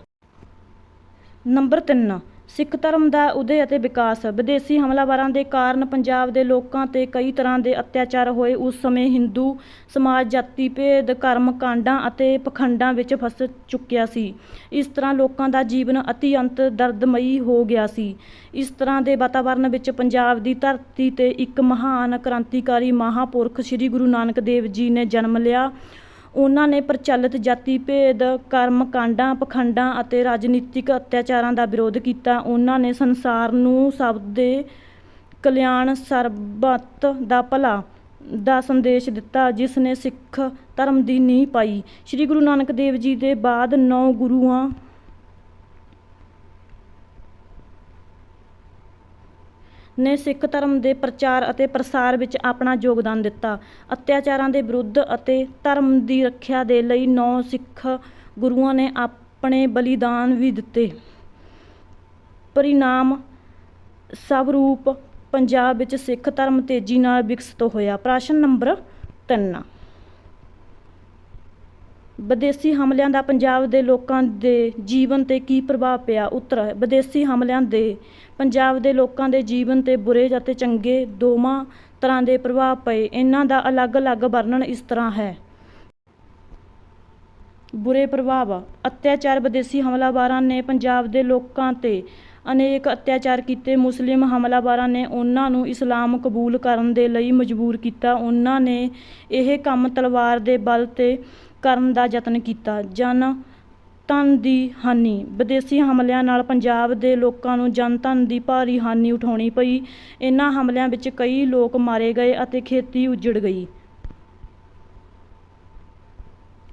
Speaker 1: ਨੰਬਰ 3 ਸਿੱਖ ਧਰਮ ਦਾ ਉਦੈ ਅਤੇ ਵਿਕਾਸ। ਵਿਦੇਸੀ ਹਮਲਾਵਰਾਂ ਦੇ ਕਾਰਨ ਪੰਜਾਬ ਦੇ ਲੋਕਾਂ ਤੇ ਕਈ ਤਰ੍ਹਾਂ ਦੇ ਅਤਿਆਚਾਰ ਹੋਏ। ਉਸ ਸਮੇਂ ਹਿੰਦੂ ਸਮਾਜ ਜਾਤੀ ਭੇਦ, ਕਰਮ ਕਾਂਡਾਂ ਅਤੇ ਪਖੰਡਾਂ ਵਿੱਚ ਫਸ ਚੁੱਕਿਆ ਸੀ। ਇਸ ਤਰ੍ਹਾਂ ਲੋਕਾਂ ਦਾ ਜੀਵਨ ਅਤਿਅੰਤ ਦਰਦਮਈ ਹੋ ਗਿਆ ਸੀ। ਇਸ ਤਰ੍ਹਾਂ ਦੇ ਵਾਤਾਵਰਣ ਵਿੱਚ ਪੰਜਾਬ ਦੀ ਧਰਤੀ ਤੇ ਇੱਕ ਮਹਾਨ ਕ੍ਰਾਂਤੀਕਾਰੀ ਮਹਾਪੁਰਖ ਸ੍ਰੀ ਗੁਰੂ ਨਾਨਕ ਦੇਵ ਜੀ ਨੇ ਜਨਮ ਲਿਆ। ਉਹਨਾਂ ਨੇ ਪ੍ਰਚਲਿਤ ਜਾਤੀ ਭੇਦ, ਕਰਮ, ਕਾਂਡਾਂ, ਪਖੰਡਾਂ ਅਤੇ ਰਾਜਨੀਤਿਕ ਅਤਿਆਚਾਰਾਂ ਦਾ ਵਿਰੋਧ ਕੀਤਾ। ਉਹਨਾਂ ਨੇ ਸੰਸਾਰ ਨੂੰ ਸਭ ਦੇ ਕਲਿਆਣ ਸਰਬੱਤ ਦਾ ਭਲਾ ਦਾ ਸੰਦੇਸ਼ ਦਿੱਤਾ, ਜਿਸ ਨੇ ਸਿੱਖ ਧਰਮ ਦੀ ਨੀਂਹ ਪਾਈ। ਸ੍ਰੀ ਗੁਰੂ ਨਾਨਕ ਦੇਵ ਜੀ ਦੇ ਬਾਅਦ ਨੌ ਗੁਰੂਆਂ ਨੇ ਸਿੱਖ ਧਰਮ ਦੇ ਪ੍ਰਚਾਰ ਅਤੇ ਪ੍ਰਸਾਰ ਵਿੱਚ ਆਪਣਾ ਯੋਗਦਾਨ ਦਿੱਤਾ। ਅਤਿਆਚਾਰਾਂ ਦੇ ਵਿਰੁੱਧ ਅਤੇ ਧਰਮ ਦੀ ਰੱਖਿਆ ਦੇ ਲਈ ਨੌ ਸਿੱਖ ਗੁਰੂਆਂ ਨੇ ਆਪਣੇ ਬਲੀਦਾਨ ਵੀ ਦਿੱਤੇ। ਪਰਿਣਾਮ ਸਵਰੂਪ ਪੰਜਾਬ ਵਿੱਚ ਸਿੱਖ ਧਰਮ ਤੇਜ਼ੀ ਨਾਲ ਵਿਕਸਿਤ ਹੋਇਆ। ਪ੍ਰਸ਼ਨ ਨੰਬਰ 3 ਵਿਦੇਸੀ ਹਮਲਿਆਂ ਦਾ ਪੰਜਾਬ ਦੇ ਲੋਕਾਂ ਦੇ ਜੀਵਨ ਤੇ ਕੀ ਪ੍ਰਭਾਵ ਪਿਆ? ਉੱਤਰ, ਵਿਦੇਸੀ ਹਮਲਿਆਂ ਦੇ ਪੰਜਾਬ ਦੇ ਲੋਕਾਂ ਦੇ ਜੀਵਨ ਤੇ ਬੁਰੇ ਅਤੇ ਚੰਗੇ ਦੋਵਾਂ ਤਰ੍ਹਾਂ ਦੇ ਪ੍ਰਭਾਵ ਪਏ। ਇਹਨਾਂ ਦਾ ਅਲੱਗ-ਅਲੱਗ ਵਰਣਨ ਇਸ ਤਰ੍ਹਾਂ ਹੈ। ਬੁਰੇ ਪ੍ਰਭਾਵ, ਅਤਿਆਚਾਰ ਵਿਦੇਸੀ ਹਮਲਾਵਰਾਂ ਨੇ ਪੰਜਾਬ ਦੇ ਲੋਕਾਂ ਤੇ ਅਨੇਕ ਅਤਿਆਚਾਰ ਕੀਤੇ। ਮੁਸਲਿਮ ਹਮਲਾਵਰਾਂ ਨੇ ਉਹਨਾਂ ਨੂੰ ਇਸਲਾਮ ਕਬੂਲ ਕਰਨ ਦੇ ਲਈ ਮਜਬੂਰ ਕੀਤਾ। ਉਹਨਾਂ ਨੇ ਇਹ ਕੰਮ ਤਲਵਾਰ ਦੇ ਬਲ 'ਤੇ ਕਰਨ ਦਾ ਯਤਨ ਕੀਤਾ। ਜਨ ਧਨ ਦੀ ਹਾਨੀ। ਵਿਦੇਸ਼ੀ ਹਮਲਿਆਂ ਨਾਲ ਪੰਜਾਬ ਦੇ ਲੋਕਾਂ ਨੂੰ ਜਨ ਧਨ ਦੀ ਭਾਰੀ ਹਾਨੀ ਉਠਾਉਣੀ ਪਈ। ਇਹਨਾਂ ਹਮਲਿਆਂ ਵਿੱਚ ਕਈ ਲੋਕ ਮਾਰੇ ਗਏ ਅਤੇ ਖੇਤੀ ਉੱਜੜ ਗਈ।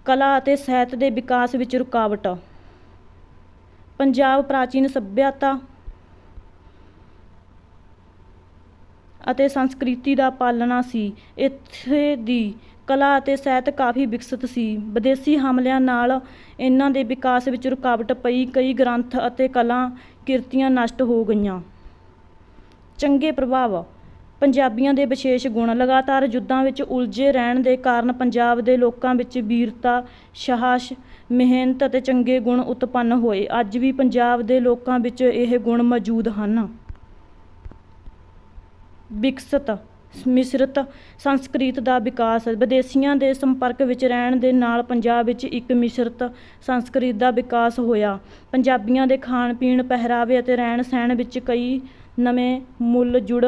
Speaker 1: ਕਲਾ ਅਤੇ ਸਾਹਿਤ ਦੇ ਵਿਕਾਸ ਵਿੱਚ ਰੁਕਾਵਟ। ਪੰਜਾਬ ਪ੍ਰਾਚੀਨ ਸੱਭਿਅਤਾ ਅਤੇ ਸੰਸਕ੍ਰਿਤੀ ਦਾ ਪਾਲਣਾ ਸੀ। ਇੱਥੇ ਦੀ ਕਲਾ ਅਤੇ ਸਾਹਿਤ ਕਾਫੀ ਵਿਕਸਿਤ ਸੀ। ਵਿਦੇਸ਼ੀ ਹਮਲਿਆਂ ਨਾਲ ਇਹਨਾਂ ਦੇ ਵਿਕਾਸ ਵਿੱਚ ਰੁਕਾਵਟ ਪਈ, ਕਈ ਗ੍ਰੰਥ ਅਤੇ ਕਲਾ ਕਿਰਤੀਆਂ ਨਸ਼ਟ ਹੋ ਗਈਆਂ। ਚੰਗੇ ਪ੍ਰਭਾਵ। ਪੰਜਾਬੀਆਂ ਦੇ ਵਿਸ਼ੇਸ਼ ਗੁਣ ਲਗਾਤਾਰ ਯੁੱਧਾਂ ਵਿੱਚ ਉਲਝੇ ਰਹਿਣ ਦੇ ਕਾਰਨ ਪੰਜਾਬ ਦੇ ਲੋਕਾਂ ਵਿੱਚ ਵੀਰਤਾ, ਸਾਹਸ, ਮਿਹਨਤ ਅਤੇ ਚੰਗੇ ਗੁਣ ਉਤਪੰਨ ਹੋਏ। ਅੱਜ ਵੀ ਪੰਜਾਬ ਦੇ ਲੋਕਾਂ ਵਿੱਚ ਇਹ ਗੁਣ ਮੌਜੂਦ ਹਨ। ਵਿਕਸਿਤ ਮਿਸ਼ਰਤ ਸੰਸਕ੍ਰਿਤ ਦਾ ਵਿਕਾਸ, ਵਿਦੇਸ਼ੀਆਂ ਦੇ ਸੰਪਰਕ ਵਿੱਚ ਰਹਿਣ ਦੇ ਨਾਲ ਪੰਜਾਬ ਵਿੱਚ ਇੱਕ ਮਿਸ਼ਰਤ ਸੰਸਕ੍ਰਿਤ ਦਾ ਵਿਕਾਸ ਹੋਇਆ। ਪੰਜਾਬੀਆਂ ਦੇ ਖਾਣ ਪੀਣ ਪਹਿਰਾਵੇ ਅਤੇ ਰਹਿਣ ਸਹਿਣ ਵਿੱਚ ਕਈ ਨਵੇਂ ਮੁੱਲ ਜੁੜ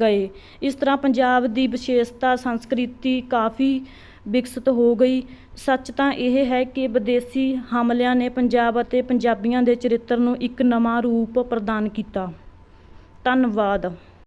Speaker 1: ਗਏ। ਇਸ ਤਰ੍ਹਾਂ ਪੰਜਾਬ ਦੀ ਵਿਸ਼ੇਸ਼ਤਾ ਸੰਸਕ੍ਰਿਤੀ ਕਾਫੀ ਵਿਕਸਿਤ ਹੋ ਗਈ। ਸੱਚ ਤਾਂ ਇਹ ਹੈ ਕਿ ਵਿਦੇਸ਼ੀ ਹਮਲਿਆਂ ਨੇ ਪੰਜਾਬ ਅਤੇ ਪੰਜਾਬੀਆਂ ਦੇ ਚਰਿੱਤਰ ਨੂੰ ਇੱਕ ਨਵਾਂ ਰੂਪ ਪ੍ਰਦਾਨ ਕੀਤਾ। ਧੰਨਵਾਦ।